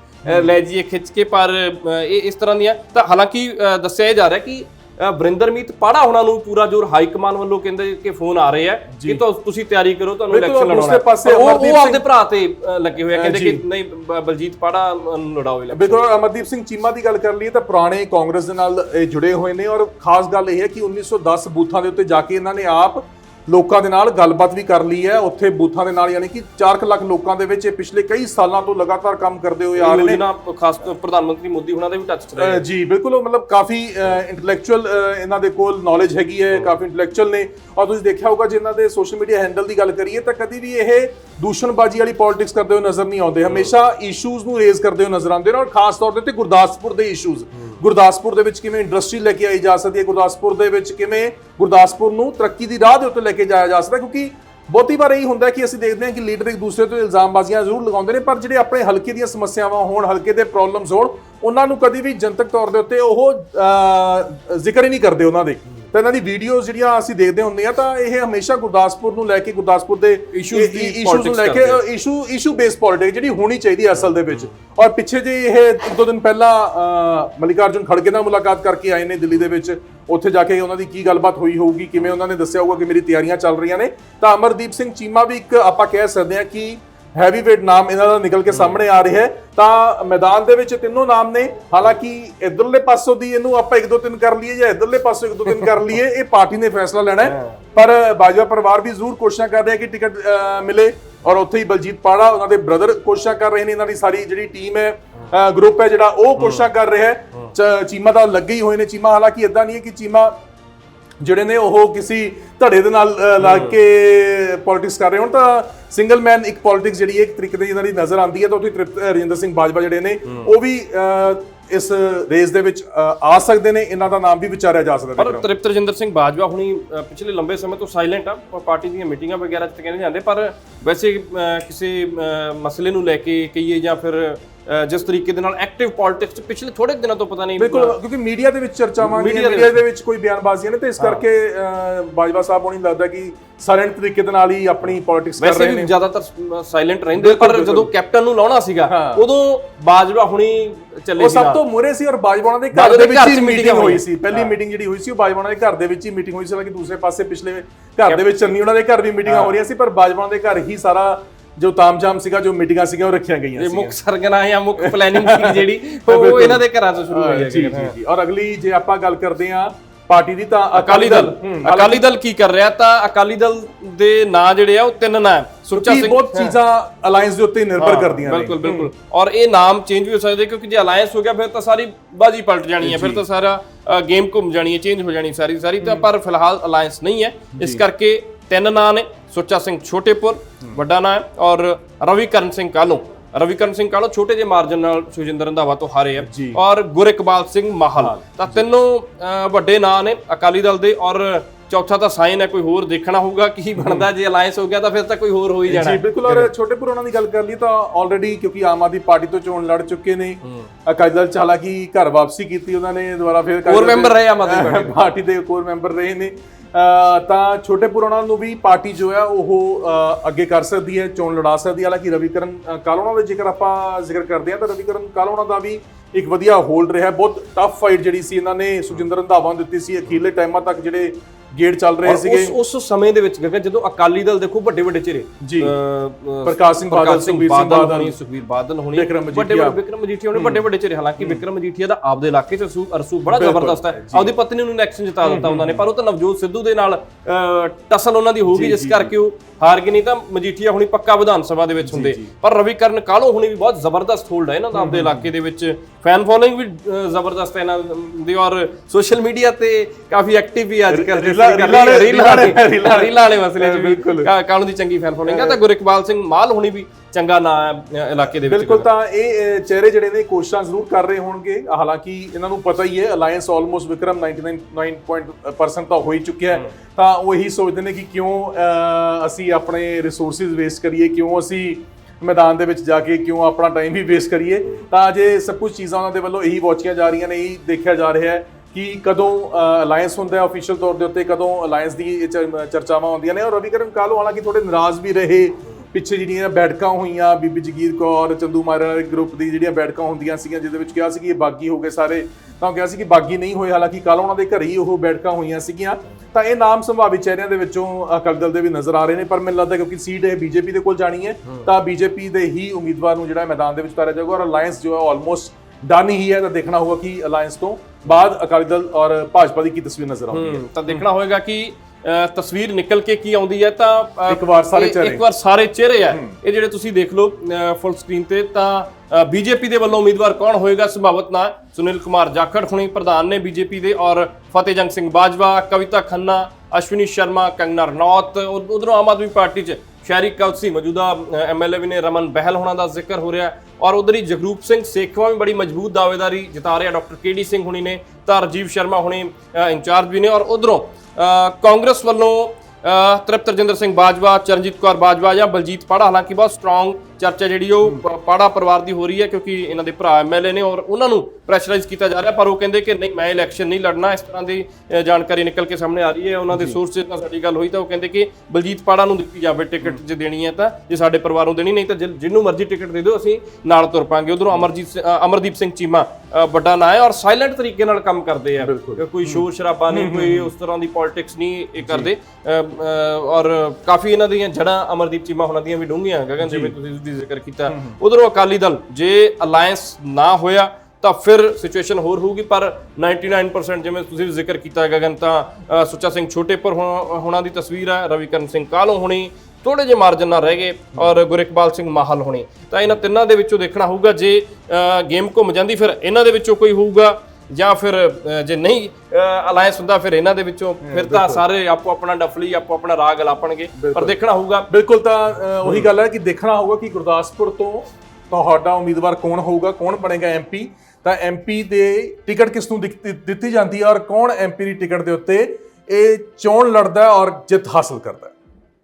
ਲੈ ਜਾਈਏ ਖਿੱਚ ਕੇ। ਪਰ ਇਹ ਇਸ ਤਰ੍ਹਾਂ ਦੀਆਂ ਤਾਂ ਹਾਲਾਂਕਿ ਦੱਸਿਆ ਜਾ ਰਿਹਾ ਕਿ ਅ, ਵਰਿੰਦਰਮੀਤ ਪਾੜਾ ਹੋਣਾ ਨੂੰ ਪੂਰਾ ਜ਼ੋਰ ਹਾਈ ਕਮਾਨ ਵੱਲੋਂ ਕਹਿੰਦੇ ਕਿ ਫੋਨ ਆ ਰਹੇ ਆ ਕਿ ਤੁਸੀਂ ਤਿਆਰੀ ਕਰੋ ਤੁਹਾਨੂੰ ਇਲੈਕਸ਼ਨ ਲੜਾਉਣਾ ਉਹ ਉਹ ਆਪਦੇ ਭਰਾ ਤੇ ਲੱਗੇ ਹੋਏ ਆ ਕਹਿੰਦੇ ਕਿ। ਨਹੀਂ ਬਲਜੀਤ ਪਾੜਾ ਲੜਾਓ election। ਬਿਲਕੁਲ ਅਮਰਦੀਪ ਸਿੰਘ ਚੀਮਾ ਦੀ ਗੱਲ ਕਰ ਲਈਏ ਤਾਂ ਪੁਰਾਣੇ ਕਾਂਗਰਸ ਦੇ ਨਾਲ ਜੁੜੇ ਹੋਏ ਨੇ ਔਰ ਖਾਸ ਗੱਲ ਇਹ ਹੈ ਕਿ 1910 ਬੂਥਾਂ ਦੇ ਉੱਤੇ ਜਾ ਕੇ ਇਹਨਾਂ ਨੇ ਆਪ ਲੋਕਾਂ ਦੇ ਨਾਲ ਗੱਲਬਾਤ ਵੀ ਕਰ ਲਈ ਹੈ। ਉੱਥੇ ਬੂਥਾਂ ਦੇ ਨਾਲ ਯਾਨੀ ਕਿ 4 ਲੱਖ ਲੋਕਾਂ ਦੇ ਵਿੱਚ ਇਹ ਪਿਛਲੇ ਕਈ ਸਾਲਾਂ ਤੋਂ ਲਗਾਤਾਰ ਕੰਮ ਕਰਦੇ ਹੋਏ ਆ ਰਹੇ ਨੇ। ਯੋਜਨਾ ਖਾਸ ਪ੍ਰਧਾਨ ਮੰਤਰੀ ਮੋਦੀ ਹੁਣਾਂ ਦੇ ਵੀ ਟੱਚ ਚ ਰਹੇ ਜੀ ਬਿਲਕੁਲ ਉਹ ਮਤਲਬ ਕਾਫੀ ਇੰਟੈਲੈਕਚੁਅਲ ਇਹਨਾਂ ਦੇ ਕੋਲ ਨੌਲੇਜ ਹੈਗੀ ਹੈ ਕਾਫੀ ਇੰਟੈਲੈਕਚੁਅਲ ਨੇ। ਔਰ ਤੁਸੀਂ ਦੇਖਿਆ ਹੋਊਗਾ ਜੇ ਇਹਨਾਂ ਦੇ ਸੋਸ਼ਲ ਮੀਡੀਆ ਹੈਂਡਲ ਦੀ ਗੱਲ ਕਰੀਏ ਤਾਂ ਕਦੀ ਵੀ ਇਹ ਦੂਸ਼ਣਬਾਜ਼ੀ ਵਾਲੀ ਪੋਲਿਟਿਕਸ ਕਰਦੇ ਹੋਏ ਨਜ਼ਰ ਨਹੀਂ ਆਉਂਦੇ। ਹਮੇਸ਼ਾ ਇਸ਼ੂਜ਼ ਨੂੰ ਰੇਜ਼ ਕਰਦੇ ਹੋਏ ਨਜ਼ਰ ਆਉਂਦੇ ਨੇ। ਔਰ ਖਾਸ ਤੌਰ ਤੇ ਗੁਰਦਾਸਪੁਰ ਦੇ ਇਸ਼ੂਜ਼ ਗੁਰਦਾਸਪੁਰ ਦੇ ਵਿੱਚ ਕਿਵੇਂ ਇੰਡਸਟਰੀ ਲੈ ਕੇ ਆਈ ਜਾ ਸਕਦੀ ਹੈ? ਗੁਰਦਾਸਪੁਰ ਦੇ ਵਿੱਚ ਕਿਵੇਂ ਗੁਰਦਾਸਪੁਰ ਨੂੰ ਤਰੱਕੀ ਦੀ ਰਾਹ ਦੇ ਉੱਤੇ ਲੈ ਕੇ ਜਾਇਆ ਜਾ ਸਕਦਾ ਕਿਉਂਕਿ ਬਹੁਤੀ ਵਾਰ ਇਹੀ ਹੁੰਦਾ ਕਿ ਅਸੀਂ ਦੇਖਦੇ ਹਾਂ ਕਿ ਲੀਡਰ ਇੱਕ ਦੂਸਰੇ ਤੋਂ ਇਲਜ਼ਾਮਬਾਜ਼ੀਆਂ ਜ਼ਰੂਰ ਲਗਾਉਂਦੇ ਨੇ ਪਰ ਜਿਹੜੇ ਆਪਣੇ ਹਲਕੇ ਦੀਆਂ ਸਮੱਸਿਆਵਾਂ ਹੋਣ ਹਲਕੇ ਦੇ ਪ੍ਰੋਬਲਮਸ ਹੋਣ ਉਹਨਾਂ ਨੂੰ ਕਦੀ ਵੀ ਜਨਤਕ ਤੌਰ ਦੇ ਉੱਤੇ ਉਹ ਅਹ, ਜ਼ਿਕਰ ਹੀ ਨਹੀਂ ਕਰਦੇ ਉਹਨਾਂ ਦੇ। ਤਾਂ ਇਹਨਾਂ ਦੀ ਵੀਡੀਓਜ਼ ਜਿਹੜੀਆਂ ਅਸੀਂ ਦੇਖਦੇ ਹੁੰਦੇ ਆ ਤਾਂ ਇਹ ਹਮੇਸ਼ਾ ਗੁਰਦਾਸਪੁਰ ਨੂੰ ਲੈ ਕੇ ਗੁਰਦਾਸਪੁਰ ਦੇ ਇਸ਼ੂਜ਼ ਨੂੰ ਲੈ ਕੇ ਇਸ਼ੂ ਇਸ਼ੂ ਬੇਸ ਪੋਲਿਟਿਕਸ ਜਿਹੜੀ ਹੋਣੀ ਚਾਹੀਦੀ ਹੈ ਅਸਲ ਦੇ ਵਿੱਚ। ਔਰ ਪਿੱਛੇ ਜੇ ਇਹ ਇੱਕ ਦੋ ਦਿਨ ਪਹਿਲਾਂ ਮਲਿਕਾਰਜੁਨ ਖੜਗੇ ਨਾਲ ਮੁਲਾਕਾਤ ਕਰਕੇ ਆਏ ਨੇ ਦਿੱਲੀ ਦੇ ਵਿੱਚ। ਉੱਥੇ ਜਾ ਕੇ ਉਹਨਾਂ ਦੀ ਕੀ ਗੱਲਬਾਤ ਹੋਈ ਹੋਊਗੀ ਕਿਵੇਂ ਉਹਨਾਂ ਨੇ ਦੱਸਿਆ ਹੋਊਗਾ ਕਿ ਮੇਰੀ ਤਿਆਰੀਆਂ ਚੱਲ ਰਹੀਆਂ ਨੇ। ਤਾਂ ਅਮਰਦੀਪ ਸਿੰਘ ਚੀਮਾ ਵੀ ਇੱਕ ਆਪਾਂ ਕਹਿ ਸਕਦੇ ਹਾਂ ਕਿ ਹੈਵੀ weight ਨਾਮ ਇਹਨਾਂ ਦਾ ਨਿਕਲ ਕੇ ਸਾਹਮਣੇ ਆ ਰਿਹਾ ਹੈ। ਤਾਂ ਮੈਦਾਨ ਦੇ ਵਿੱਚ ਤਿੰਨੋਂ ਨਾਮ ਨੇ। ਹਾਲਾਂਕਿ ਇਧਰਲੇ ਪਾਸੋਂ ਦੀ ਇਹਨੂੰ ਆਪਾਂ ਇੱਕ ਦੋ ਤਿੰਨ ਕਰ ਲਈਏ ਜਾਂ ਇਧਰਲੇ ਪਾਸੋਂ ਇੱਕ ਦੋ ਤਿੰਨ ਕਰ ਲਈਏ ਇਹ ਪਾਰਟੀ ਨੇ ਫੈਸਲਾ ਲੈਣਾ ਹੈ। ਪਰ ਬਾਜਵਾ ਪਰਿਵਾਰ ਵੀ ਜ਼ਰੂਰ ਕੋਸ਼ਿਸ਼ਾਂ ਕਰ ਰਿਹਾ ਕਿ ਟਿਕਟ ਮਿਲੇ ਔਰ ਉੱਥੇ ਹੀ ਬਲਜੀਤ ਪਾੜਾ ਉਹਨਾਂ ਦੇ ਬ੍ਰਦਰ ਕੋਸ਼ਿਸ਼ਾਂ ਕਰ ਰਹੇ ਨੇ। ਇਹਨਾਂ ਦੀ ਸਾਰੀ ਜਿਹੜੀ ਟੀਮ ਹੈ ਗਰੁੱਪ ਹੈ ਜਿਹੜਾ ਉਹ ਕੋਸ਼ਿਸ਼ਾਂ ਕਰ ਰਿਹਾ ਹੈ। ਚੀਮਾ ਦਾ ਲੱਗੇ ਹੀ ਹੋਏ ਨੇ। ਚੀਮਾ ਹਾਲਾਂਕਿ ਇਦਾਂ ਨਹੀਂ ਹੈ ਕਿ ਚੀਮਾ ਜਿਹੜੇ ਨੇ ਉਹ ਕਿਸੇ ਧੜੇ ਦੇ ਨਾਲ ਅ, ਲਾ ਕੇ ਪੋਲਿਟਿਕਸ ਕਰ ਰਹੇ ਹੋਣ ਤਾਂ ਸਿੰਗਲ ਮੈਨ ਇੱਕ ਪੋਲਿਟਿਕਸ ਜਿਹੜੀ ਇੱਕ ਤਰੀਕੇ ਦੀ ਇਹਨਾਂ ਦੀ ਨਜ਼ਰ ਆਉਂਦੀ ਹੈ ਤਾਂ ਉੱਥੇ ਤ੍ਰਿਪਤ ਰਜਿੰਦਰ ਸਿੰਘ ਬਾਜਵਾ ਜਿਹੜੇ ਨੇ ਉਹ ਵੀ ਇਸ ਰੇਸ ਦੇ ਵਿੱਚ ਆ ਸਕਦੇ ਨੇ ਇਹਨਾਂ ਦਾ ਨਾਮ ਵੀ ਵਿਚਾਰਿਆ ਜਾ ਸਕਦਾ ਪਰ। ਤ੍ਰਿਪਤ ਰਜਿੰਦਰ ਸਿੰਘ ਬਾਜਵਾ ਹੁਣੀ ਪਿਛਲੇ ਲੰਬੇ ਸਮੇਂ ਤੋਂ ਸਾਇਲੈਂਟ ਆ ਪਾਰਟੀ ਦੀਆਂ ਮੀਟਿੰਗਾਂ ਵਗੈਰਾ 'ਚ ਕਹਿੰਦੇ ਜਾਂਦੇ ਪਰ ਵੈਸੇ ਕਿਸੇ ਮਸਲੇ ਨੂੰ ਲੈ ਕੇ ਕਹੀਏ ਜਾਂ ਫਿਰ ਜਿਸ ਤਰੀਕੇ ਦੇ ਨਾਲ ਐਕਟਿਵ ਪੋਲਿਟਿਕਸ 'ਚ ਪਿਛਲੇ ਥੋੜੇ ਦਿਨਾਂ ਤੋਂ ਪਤਾ ਨਹੀਂ ਬਿਲਕੁਲ ਕਿਉਂਕਿ ਮੀਡੀਆ ਦੇ ਵਿੱਚ ਚਰਚਾਵਾਂ ਨੇ ਮੀਡੀਆ ਦੇ ਵਿੱਚ ਕੋਈ ਬਿਆਨਬਾਜ਼ੀਆਂ ਨੇ ਤੇ ਇਸ ਕਰਕੇ ਬਾਜਵਾ ਸਾਹਿਬ ਨਹੀਂ ਲੱਗਦਾ ਕਿ ਸਾਇਲੈਂਟ ਤਰੀਕੇ ਦੇ ਨਾਲ ਹੀ ਆਪਣੀ ਪੋਲਿਟਿਕਸ ਕਰ ਵੈਸੇ ਰਹੇ ਵੀ ਨੇ। ਜ਼ਿਆਦਾਤਰ ਸਾਇਲੈਂਟ ਰਹਿੰਦੇ ਪਰ ਜਦੋਂ ਕੈਪਟਨ ਨੂੰ ਲਾਉਣਾ ਸੀਗਾ। ਉਦੋਂ ਬਾਜਵਾ ਹੁਣੀ ਚੱਲੇ ਉਹ ਸੀ ਸਭ ਤੋਂ ਮੁਰੇ ਸੀ ਔਰ ਬਾਜਵਾਣਾ ਦੇ ਘਰ ਬਾਜਵਾ ਦੇ ਵਿੱਚ ਹੀ ਮੀਟਿੰਗ ਹੋਈ। ਸੀ। ਪਹਿਲੀ ਮੀਟਿੰਗ ਜਿਹੜੀ ਹੋਈ ਸੀ ਉਹ ਬਾਜਵਾਣਾ ਦੇ ਘਰ ਦੇ ਵਿੱਚ ਹੀ ਮੀਟਿੰਗ ਹੋਈ ਸੀ ਹਾਲਾਂਕਿ ਦੂਸਰੇ ਪਾਸੇ ਪਿਛਲੇ ਘਰ ਦੇ ਵਿੱਚ ਚੰਨੀ ਉਹਨਾਂ ਦੇ ਘਰ ਵੀ ਮੀਟਿੰਗਾਂ ਹੋ। ਰਹੀਆਂ ਸੀ ਪਰ ਬਾਜਵਾਣਾ ਦੇ ਘਰ ਹੀ ਸਾਰਾ ਜੋ ਤਾਮਝਾਮ ਸੀਗਾ ਜੋ ਮੀਟਿੰਗਾਂ ਸੀਗੀਆਂ ਉਹ ਰੱਖੀਆਂ ਗਈਆਂ ਸੀ ਮੁੱਖ ਸਰਗਨਾ ਜਾਂ ਮੁੱਖ ਪਲੈਨਿੰਗ ਸੀ ਜਿਹੜੀ ਉਹ ਇਹਨਾਂ ਦੇ ਘਰਾਂ ਤੋਂ ਸ਼ੁਰੂ ਹੋਈ ਹੈ ਜੀ ਜੀ ਜੀ। ਔਰ ਅਗਲੀ ਜੇ ਆਪਾਂ ਗੱਲ ਕਰਦੇ ਹਾਂ ਪਾਰਟੀ ਦੀ ਤਾਂ ਅਕਾਲੀ ਦਲ। ਅਕਾਲੀ ਦਲ ਕੀ ਕਰ ਰਿਹਾ? ਤਾਂ ਅਕਾਲੀ ਦਲ ਦੇ ਨਾਂ ਜਿਹੜੇ ਆ ਉਹ ਤਿੰਨ ਨਾਂ ਹੈ। ਸੁੱਚਾ ਸਿੰਘ। ਬਹੁਤ ਚੀਜ਼ਾਂ ਅਲਾਈਅੰਸ ਦੇ ਉੱਤੇ ਨਿਰਭਰ ਕਰਦੀਆਂ ਨੇ। ਬਿਲਕੁਲ ਬਿਲਕੁਲ। ਔਰ ਇਹ ਨਾਮ ਚੇਂਜ ਵੀ ਹੋ ਸਕਦੇ ਕਿਉਂਕਿ ਜੇ ਅਲਾਈਅੰਸ ਹੋ ਗਿਆ ਫਿਰ ਤਾਂ ਸਾਰੀ ਬਾਜੀ ਪਲਟ ਜਾਣੀ ਹੈ। ਫਿਰ ਤਾਂ ਸਾਰਾ ਗੇਮ ਘੁੰਮ ਜਾਣੀ ਹੈ ਚੇਂਜ ਹੋ ਜਾਣੀ ਸਾਰੀ ਸਾਰੀ। ਤਾਂ ਪਰ ਫਿਲਹਾਲ ਅਲਾਈਅੰਸ ਨਹੀਂ ਹੈ। ਇਸ ਕਰਕੇ ਤਿੰਨ ਨਾਂ ਨੇ। ਸੁੱਚਾ ਸਿੰਘ ਛੋਟੇਪੁਰ ਵੱਡਾ ਨਾਂ ਹੈ ਔਰ ਰਵੀਕਰਨ ਸਿੰਘ ਕਾਲੋਂ। ਰਵੀਕਰਨ ਸਿੰਘ ਕਾਲੋਂ ਛੋਟੇ ਜਿਹੇ ਮਾਰਜਨ ਨਾਲ ਸੁਜਿੰਦਰ ਰੰਧਾਵਾ ਤੋਂ ਹਾਰੇ ਆ। ਔਰ ਗੁਰਿਕਬਾਲ ਸਿੰਘ ਮਾਹਲ। ਤਾਂ ਤਿੰਨੋਂ ਵੱਡੇ ਨਾਂ ਨੇ ਅਕਾਲੀ ਦਲ ਦੇ ਔਰ ਚੌਥਾ ਤਾਂ ਸਾਈਨ ਹੈ ਕੋਈ ਹੋਰ ਦੇਖਣਾ ਹੋਊਗਾ ਕੀ ਬਣਦਾ। ਜੇ ਅਲਾਈਅੰਸ ਹੋ ਗਿਆ ਤਾਂ ਫਿਰ ਤਾਂ ਕੋਈ ਹੋਰ ਹੋ ਹੀ ਜਾਣਾ। ਜੀ ਬਿਲਕੁਲ। ਔਰ ਛੋਟੇ ਪੁਰਾਣਾ ਦੀ ਗੱਲ ਕਰ ਲਈ ਤਾਂ ਆਲਰੇਡੀ ਕਿਉਂਕਿ ਆਮ ਆਦਮੀ ਪਾਰਟੀ ਤੋਂ ਚੋਣ ਲੜ ਚੁੱਕੇ ਨੇ। ਅਕਾਲੀ ਦਲ ਚ ਹਾਲਾਂਕਿ ਘਰ ਵਾਪਸੀ ਕੀਤੀ ਉਹਨਾਂ ਨੇ ਦੁਬਾਰਾ ਫਿਰ ਦੇ- ਮੈਂਬਰ ਰਹੇ ਆਮ ਆਦਮੀ ਪਾਰਟੀ। ਦੇ ਕੋਰ ਮੈਂਬਰ ਰਹੇ ਨੇ। ਤਾਂ ਛੋਟੇ ਪੁਰਾਣਾ ਨੂੰ ਵੀ ਪਾਰਟੀ ਜੋ ਹੈ ਉਹ ਅੱਗੇ ਕਰ ਸਕਦੀ ਹੈ, ਚੋਣ ਲੜਾ ਸਕਦੀ ਹੈ। ਹਾਲਾਂਕਿ ਰਵੀਕਰਨ ਕਾਲੋਣਾ ਦਾ ਜੇਕਰ ਆਪਾਂ ਜ਼ਿਕਰ ਕਰਦੇ ਹਾਂ, ਤਾਂ ਰਵੀਕਰਨ ਕਾਲੋਣਾ ਦਾ ਵੀ ਇੱਕ ਵਧੀਆ ਹੋਲਡ ਰਿਹਾ ਬਹੁਤ ਟਫ ਫਾਈਟ ਜਿਹੜੀ ਸੀ ਇਹਨਾਂ ਨੇ ਸੁਜਿੰਦਰ ਰੰਧਾਵਾ ਨੂੰ ਦਿੱਤੀ ਸੀ। ਅਖੀਰਲੇ ਟਾਈਮਾਂ ਤੱਕ ਜਿਹੜੇ ਗੇੜ ਚੱਲ ਰਹੇ ਸੀਗੇ। ਉਸ ਉਸ ਸਮੇਂ ਦੇ ਵਿੱਚ ਗਗਨ ਜਦੋਂ ਅਕਾਲੀ ਦਲ ਦੇਖੋ ਵੱਡੇ ਵੱਡੇ ਚਿਹਰੇ ਜੀ। ਪ੍ਰਕਾਸ਼ ਸਿੰਘ ਬਾਦਲ, ਪ੍ਰਕਾਸ਼ ਸੁਖਬੀਰ ਸਿੰਘ ਬਾਦਲ, ਹੋਣੀ ਸੁਖਬੀਰ ਬਾਦਲ ਹੋਣੀ ਵਿਕਰਮ ਵੱਡੇ ਮਜੀਠੀਆ। ਵੱਡੇ ਵਿਕਰਮ ਮਜੀਠੀਆ ਹੋਣੀ ਵੱਡੇ ਵੱਡੇ ਚਿਹਰੇ। ਹਾਲਾਂਕਿ ਵਿਕਰਮ ਮਜੀਠੀਆ ਦਾ ਆਪਦੇ ਇਲਾਕੇ ਚ ਅਰਸੂ ਅਰਸੂ ਬੜਾ ਜ਼ਬਰਦਸਤ ਹੈ। ਆਪਦੀ ਪਤਨੀ ਨੂੰ ਇਲੈਕਸ਼ਨ ਜਿਤਾ ਦਿੱਤਾ ਉਹਨਾਂ ਨੇ ਪਰ ਉਹ ਤਾਂ ਨਵਜੋਤ ਸਿੱਧੂ ਦੇ ਨਾਲ ਟਸਲ ਉਹਨਾਂ ਦੀ ਹੋਊਗੀ ਜਿਸ ਕਰਕੇ ਉਹ ਹਾਰ ਗਏ ਨਹੀਂ ਤਾਂ ਮਜੀਠੀਆ ਹੁਣੀ ਪੱਕਾ ਵਿਧਾਨ ਸਭਾ ਦੇ ਵਿੱਚ ਹੁੰਦੇ। ਪਰ ਰਵੀਕਰਨ ਕਾਲੋ ਹੁਣੀ ਵੀ ਬਹੁਤ ਜ਼ਬਰਦਸਤ ਹੋਲਡ ਹੈ ਇਹਨਾਂ ਦਾ ਆਪਦੇ ਇਲਾਕੇ ਦੇ ਵਿੱਚ। ਫੈਨ ਫੋਲੋਇੰਗ ਵੀ ਜ਼ਬਰਦਸਤ ਹੈ ਇਹਨਾਂ ਦੀ ਔਰ ਸੋਸ਼ਲ ਮੀਡੀਆ ਤੇ ਕਾਫੀ ਐਕਟਿਵ ਵੀ ਅੱਜ ਕੱਲ੍ਹ ਜਿਸ ਰੀਲਾਂ- ਵਾਲੇ- ਮਸਲੇ 'ਚ ਵੀ ਕਾਲੂ ਦੀ ਚੰਗੀ ਫੈਨ ਫੋਲੋਇੰਗ ਹੈ ਤਾਂ ਗੁਰਿਕਬਾਲ ਸਿੰਘ ਮਾਲ ਹੁਣੀ ਵੀ ਚੰਗਾ ਨਾਂ ਹੈ ਅ, ਇਲਾਕੇ ਦੇ ਵਿੱਚ ਬਿਲਕੁਲ ਤਾਂ ਇਹ ਚਿਹਰੇ ਜਿਹੜੇ ਨੇ ਕੋਸ਼ਿਸ਼ਾਂ ਜ਼ਰੂਰ ਕਰ ਰਹੇ ਹੋਣਗੇ। ਹਾਲਾਂਕਿ ਇਹਨਾਂ ਨੂੰ ਪਤਾ ਹੀ ਹੈ ਅਲਾਈਅੰਸ ਆਲਮੋਸਟ ਵਿਕਰਮ 99.9% ਤਾਂ ਹੋ ਹੀ ਚੁੱਕਿਆ ਹੈ। ਤਾਂ ਉਹ ਇਹੀ ਸੋਚਦੇ ਨੇ ਕਿ ਕਿਉਂ ਅਸੀਂ ਆਪਣੇ ਰਿਸੋਰਸਿਸ ਵੇਸਟ ਕਰੀਏ ਕਿਉਂ ਅਸੀਂ ਮੈਦਾਨ ਦੇ ਵਿੱਚ ਜਾ ਕੇ ਕਿਉਂ ਆਪਣਾ ਟਾਈਮ ਵੀ ਵੇਸਟ ਕਰੀਏ। ਤਾਂ ਜੇ ਸਭ ਕੁਝ ਚੀਜ਼ਾਂ ਉਹਨਾਂ ਦੇ ਵੱਲੋਂ ਇਹੀ ਵਾਚੀਆਂ ਜਾ ਰਹੀਆਂ ਨੇ ਇਹੀ ਦੇਖਿਆ ਜਾ ਰਿਹਾ ਹੈ ਕਿ ਕਦੋਂ ਅਲਾਈਅੰਸ ਹੁੰਦਾ ਹੈ ਅਫੀਸ਼ੀਅਲ ਤੌਰ ਦੇ ਉੱਤੇ ਕਦੋਂ ਅਲਾਈਅੰਸ ਦੀ ਇਹ ਚਰ- ਚਰਚਾਵਾਂ ਹੁੰਦੀਆਂ ਨੇ। ਔਰ ਰਵੀਕਰਨ ਕਾਲੋ ਹਾਲਾਂਕਿ ਥੋੜੇ ਨਾਰਾਜ਼ ਵੀ ਰਹੇ ਪਿੱਛੇ ਜਿਹੜੀਆਂ ਬੈਠਕਾਂ ਹੋਈਆਂ ਬੀਬੀ ਜਗੀਰ ਕੌਰ ਚੰਦੂ ਮਾਰਾ ਗਰੁੱਪ ਦੀ ਜਿਹੜੀਆਂ ਬੈਠਕਾਂ ਹੁੰਦੀਆਂ ਸੀਗੀਆਂ ਜਿਹਦੇ ਵਿੱਚ ਕਿਹਾ ਸੀ ਕਿ ਇਹ ਬਾਗੀ ਹੋ ਗਏ ਸਾਰੇ ਤਾਂ ਕਿਹਾ ਸੀ ਕਿ ਬਾਗੀ ਨਹੀਂ ਹੋਏ ਹਾਲਾਂਕਿ ਕੱਲ ਉਹਨਾਂ ਦੇ ਘਰੇ ਹੀ ਉਹ ਬੈਠਕਾਂ ਹੋਈਆਂ ਸੀਗੀਆਂ। ਤਾਂ ਇਹ ਨਾਮ ਸੰਭਾਵੀ ਚਿਹਰਿਆਂ ਦੇ ਵਿੱਚੋਂ ਅਕਾਲੀ ਦਲ ਦੇ ਵੀ ਨਜ਼ਰ ਆ ਰਹੇ ਨੇ ਪਰ ਮੈਨੂੰ ਲੱਗਦਾ ਕਿਉਂਕਿ ਸੀਟ ਇਹ ਬੀਜੇਪੀ ਦੇ ਕੋਲ ਜਾਣੀ ਹੈ ਤਾਂ ਬੀਜੇਪੀ ਦੇ ਹੀ ਉਮੀਦਵਾਰ ਨੂੰ ਜਿਹੜਾ ਮੈਦਾਨ ਦੇ ਵਿੱਚ ਉਤਾਰਿਆ ਜਾਊਗਾ ਔਰ ਅਲਾਈਅੰਸ ਜੋ ਹੈ ਆਲਮੋਸਟ ਡਨ ਹੀ ਹੈ ਤਾਂ ਦੇਖਣਾ ਹੋਊਗਾ ਕਿ ਅਲਾਈਅੰਸ ਤੋਂ ਬਾਅਦ ਅਕਾਲੀ ਦਲ ਔਰ ਭਾਜਪਾ ਦੀ ਕੀ ਤਸਵੀਰ ਨਜ਼ਰ ਆਉਂਦੀ ਹੈ ਤਾਂ ਦੇਖਣਾ ਹੋਏਗਾ ਕਿ ਤਸਵੀਰ ਨਿਕਲ ਕੇ ਕੀ ਆਉਂਦੀ ਹੈ ਤਾਂ ਇੱਕ ਵਾਰ ਸਾਰੇ ਚਿਹਰੇ। ਇੱਕ ਵਾਰ ਸਾਰੇ ਚਿਹਰੇ ਆ ਇਹ ਜਿਹੜੇ ਤੁਸੀਂ ਦੇਖ ਲਓ ਫੁੱਲ ਸਕਰੀਨ ਤੇ ਤਾਂ ਬੀਜੇਪੀ ਦੇ ਵੱਲੋਂ ਉਮੀਦਵਾਰ ਕੌਣ ਹੋਏਗਾ ਸੰਭਾਵਤ ਨਾ? ਸੁਨੀਲ ਕੁਮਾਰ ਜਾਖੜ ਹੁਣੀ ਪ੍ਰਧਾਨ ਨੇ ਬੀਜੇਪੀ ਦੇ ਔਰ ਫਤਿਹਜੰਗ ਸਿੰਘ ਬਾਜਵਾ ਕਵਿਤਾ ਖੰਨਾ ਅਸ਼ਵਨੀ ਸ਼ਰਮਾ ਕੰਗਨਾ ਰਣੌਤ ਉਧਰੋਂ ਆਮ ਆਦਮੀ ਪਾਰਟੀ ਚ ਸ਼ਹਿਰੀ ਕਲਸੀ ਮੌਜੂਦਾ ਐਮਐਲਏ ਵੀ ਨੇ ਰਮਨ ਬਹਿਲ ਹੋਣਾ ਦਾ ਜ਼ਿਕਰ ਹੋ ਰਿਹਾ ਔਰ ਉਧਰ ਹੀ ਜਗਰੂਪ ਸਿੰਘ ਸੇਖਵਾ ਵੀ ਬੜੀ ਮਜ਼ਬੂਤ ਦਾਅਵੇਦਾਰੀ ਜਿਤਾ ਰਿਹਾ ਡਾਕਟਰ ਕੇਡੀ ਸਿੰਘ ਹੁਣੀ ਨੇ ਤਾਂ ਰਾਜੀਵ ਸ਼ਰਮਾ ਹੁਣੀ ਇੰਚਾਰਜ ਵੀ ਨੇ ਔਰ ਉਧਰੋਂ ਕਾਂਗਰਸ ਵੱਲੋਂ ਤ੍ਰਿਪਤ ਰਜਿੰਦਰ ਸਿੰਘ ਬਾਜਵਾ, ਚਰਨਜੀਤ ਕੌਰ ਬਾਜਵਾ ਜਾਂ ਬਲਜੀਤ ਪਾੜਾ, ਹਾਲਾਂਕਿ ਬਹੁਤ ਸਟਰੋਂਗ ਚਰਚਾ ਜਿਹੜੀ ਉਹ ਪਾੜਾ ਪਰਿਵਾਰ ਦੀ ਹੋ ਰਹੀ ਹੈ ਕਿਉਂਕਿ ਇਹਨਾਂ ਦੇ ਭਰਾ ਐਮਐਲਏ ਨੇ ਔਰ ਉਹਨਾਂ ਨੂੰ ਪ੍ਰੈਸ਼ਰਾਈਜ਼ ਕੀਤਾ ਜਾ ਰਿਹਾ ਪਰ ਉਹ ਕਹਿੰਦੇ ਕਿ ਨਹੀਂ ਮੈਂ ਇਲੈਕਸ਼ਨ ਨਹੀਂ ਲੜਨਾ ਇਸ ਤਰ੍ਹਾਂ ਦੀ ਜਾਣਕਾਰੀ ਨਿਕਲ ਕੇ ਸਾਹਮਣੇ ਆ ਰਹੀ ਹੈ। ਉਹਨਾਂ ਦੇ ਸੋਰਸਸ ਨਾਲ ਸਾਡੀ ਗੱਲ ਹੋਈ ਤਾਂ ਉਹ ਕਹਿੰਦੇ ਕਿ ਬਲਜੀਤ ਪਾੜਾ ਨੂੰ ਦਿੱਤੀ ਜਾਵੇ ਟਿਕਟ ਜੇ ਦੇਣੀ ਹੈ ਤਾਂ ਜੇ ਸਾਡੇ ਪਰਿਵਾਰ ਨੂੰ ਦੇਣੀ ਨਹੀਂ ਤਾਂ ਜਿ- ਜਿਹਨੂੰ ਮਰਜ਼ੀ ਟਿਕਟ ਦੇ ਦਿਓ ਅਸੀਂ ਨਾਲ ਤੁਰ ਪਾਂਗੇ। ਉਧਰੋਂ ਅਮਰਜੀਤ ਅਮਰਦੀਪ ਸਿੰਘ ਚੀਮਾ ਵੱਡਾ ਨਾਂ ਹੈ ਔਰ ਸਾਇਲੈਂਟ ਤਰੀਕੇ ਨਾਲ ਕੰਮ ਕਰਦੇ ਆ। ਕੋਈ ਸ਼ੋਰ ਸ਼ਰਾਬਾ ਨਹੀਂ ਕੋਈ ਉਸ ਤਰ੍ਹਾਂ ਦੀ ਪੋਲਿਟਿਕਸ ਨਹੀਂ ਇਹ ਕਰਦੇ। ਔਰ ਕਾਫੀ ਇਹਨਾਂ ਦੀਆਂ ਜੜਾਂ ਅਮਰਦੀਪ ਚੀਮਾ ਹੋਣਾ ਦੀਆਂ ਵੀ ਡੂੰਘੀਆਂ ਗਗਨ ਜਿਵੇਂ ਤੁਸੀਂ ਉਸਦੀ ਜ਼ਿਕਰ ਕੀਤਾ। ਉਧਰੋਂ ਅਕਾਲੀ ਦਲ ਜੇ ਅਲਾਈਅੰਸ ਨਾ ਹੋਇਆ ਤਾਂ ਫਿਰ ਸਿਚੁਏਸ਼ਨ ਹੋਰ ਹੋਊਗੀ ਪਰ 99% ਜਿਵੇਂ ਤੁਸੀਂ ਵੀ ਜ਼ਿਕਰ ਕੀਤਾ ਗਗਨ ਤਾਂ ਸੁੱਚਾ ਸਿੰਘ ਛੋਟੇਪੁਰ ਹੋ- ਹੋਣਾ ਦੀ ਤਸਵੀਰ ਹੈ ਰਵੀਕਰਨ ਸਿੰਘ ਕਾਲੋਂ ਹੋਣੀ ਥੋੜੇ ਜਿਹੇ ਮਾਰਜਨ ਨਾਲ ਰਹਿ ਗਏ ਔਰ ਗੁਰਿਕਪਾਲ ਸਿੰਘ ਮਾਹਲ ਹੋਣੀ। ਤਾਂ ਇਹਨਾਂ ਤਿੰਨਾਂ ਦੇ ਵਿੱਚੋਂ ਦੇਖਣਾ ਹੋਊਗਾ ਜੇ ਗੇਮ ਘੁੰਮ ਜਾਂਦੀ ਫਿਰ ਇਹਨਾਂ ਦੇ ਵਿੱਚੋਂ ਕੋਈ ਹੋਊਗਾ। ਜਾਂ ਫਿਰ ਜੇ ਨਹੀਂ ਅਲਾਈਅੰਸ ਹੁੰਦਾ ਫਿਰ ਇਹਨਾਂ ਦੇ ਵਿੱਚੋਂ ਫਿਰ ਤਾਂ ਸਾਰੇ ਆਪੋ ਆਪਣਾ ਡਫਲੀ ਆਪੋ ਆਪਣਾ ਰਾਗ ਲਾਪਣਗੇ ਪਰ ਦੇਖਣਾ ਹੋਊਗਾ। ਬਿਲਕੁਲ ਤਾਂ ਉਹੀ ਗੱਲ ਹੈ ਕਿ ਦੇਖਣਾ ਹੋਊਗਾ ਕਿ ਗੁਰਦਾਸਪੁਰ ਤੋਂ ਤੁਹਾਡਾ ਉਮੀਦਵਾਰ ਕੌਣ ਹੋਊਗਾ ਕੌਣ ਬਣੇਗਾ ਐਮਪੀ ਤਾਂ ਐਮਪੀ ਦੇ ਟਿਕਟ ਕਿਸ ਨੂੰ ਦਿੱਤੀ ਜਾਂਦੀ ਹੈ ਔਰ ਕੌਣ ਐਮਪੀ ਦੀ ਟਿਕਟ ਦੇ ਉੱਤੇ ਇਹ ਚੋਣ ਲੜਦਾ ਔਰ ਜਿੱਤ ਹਾਸਲ ਕਰਦਾ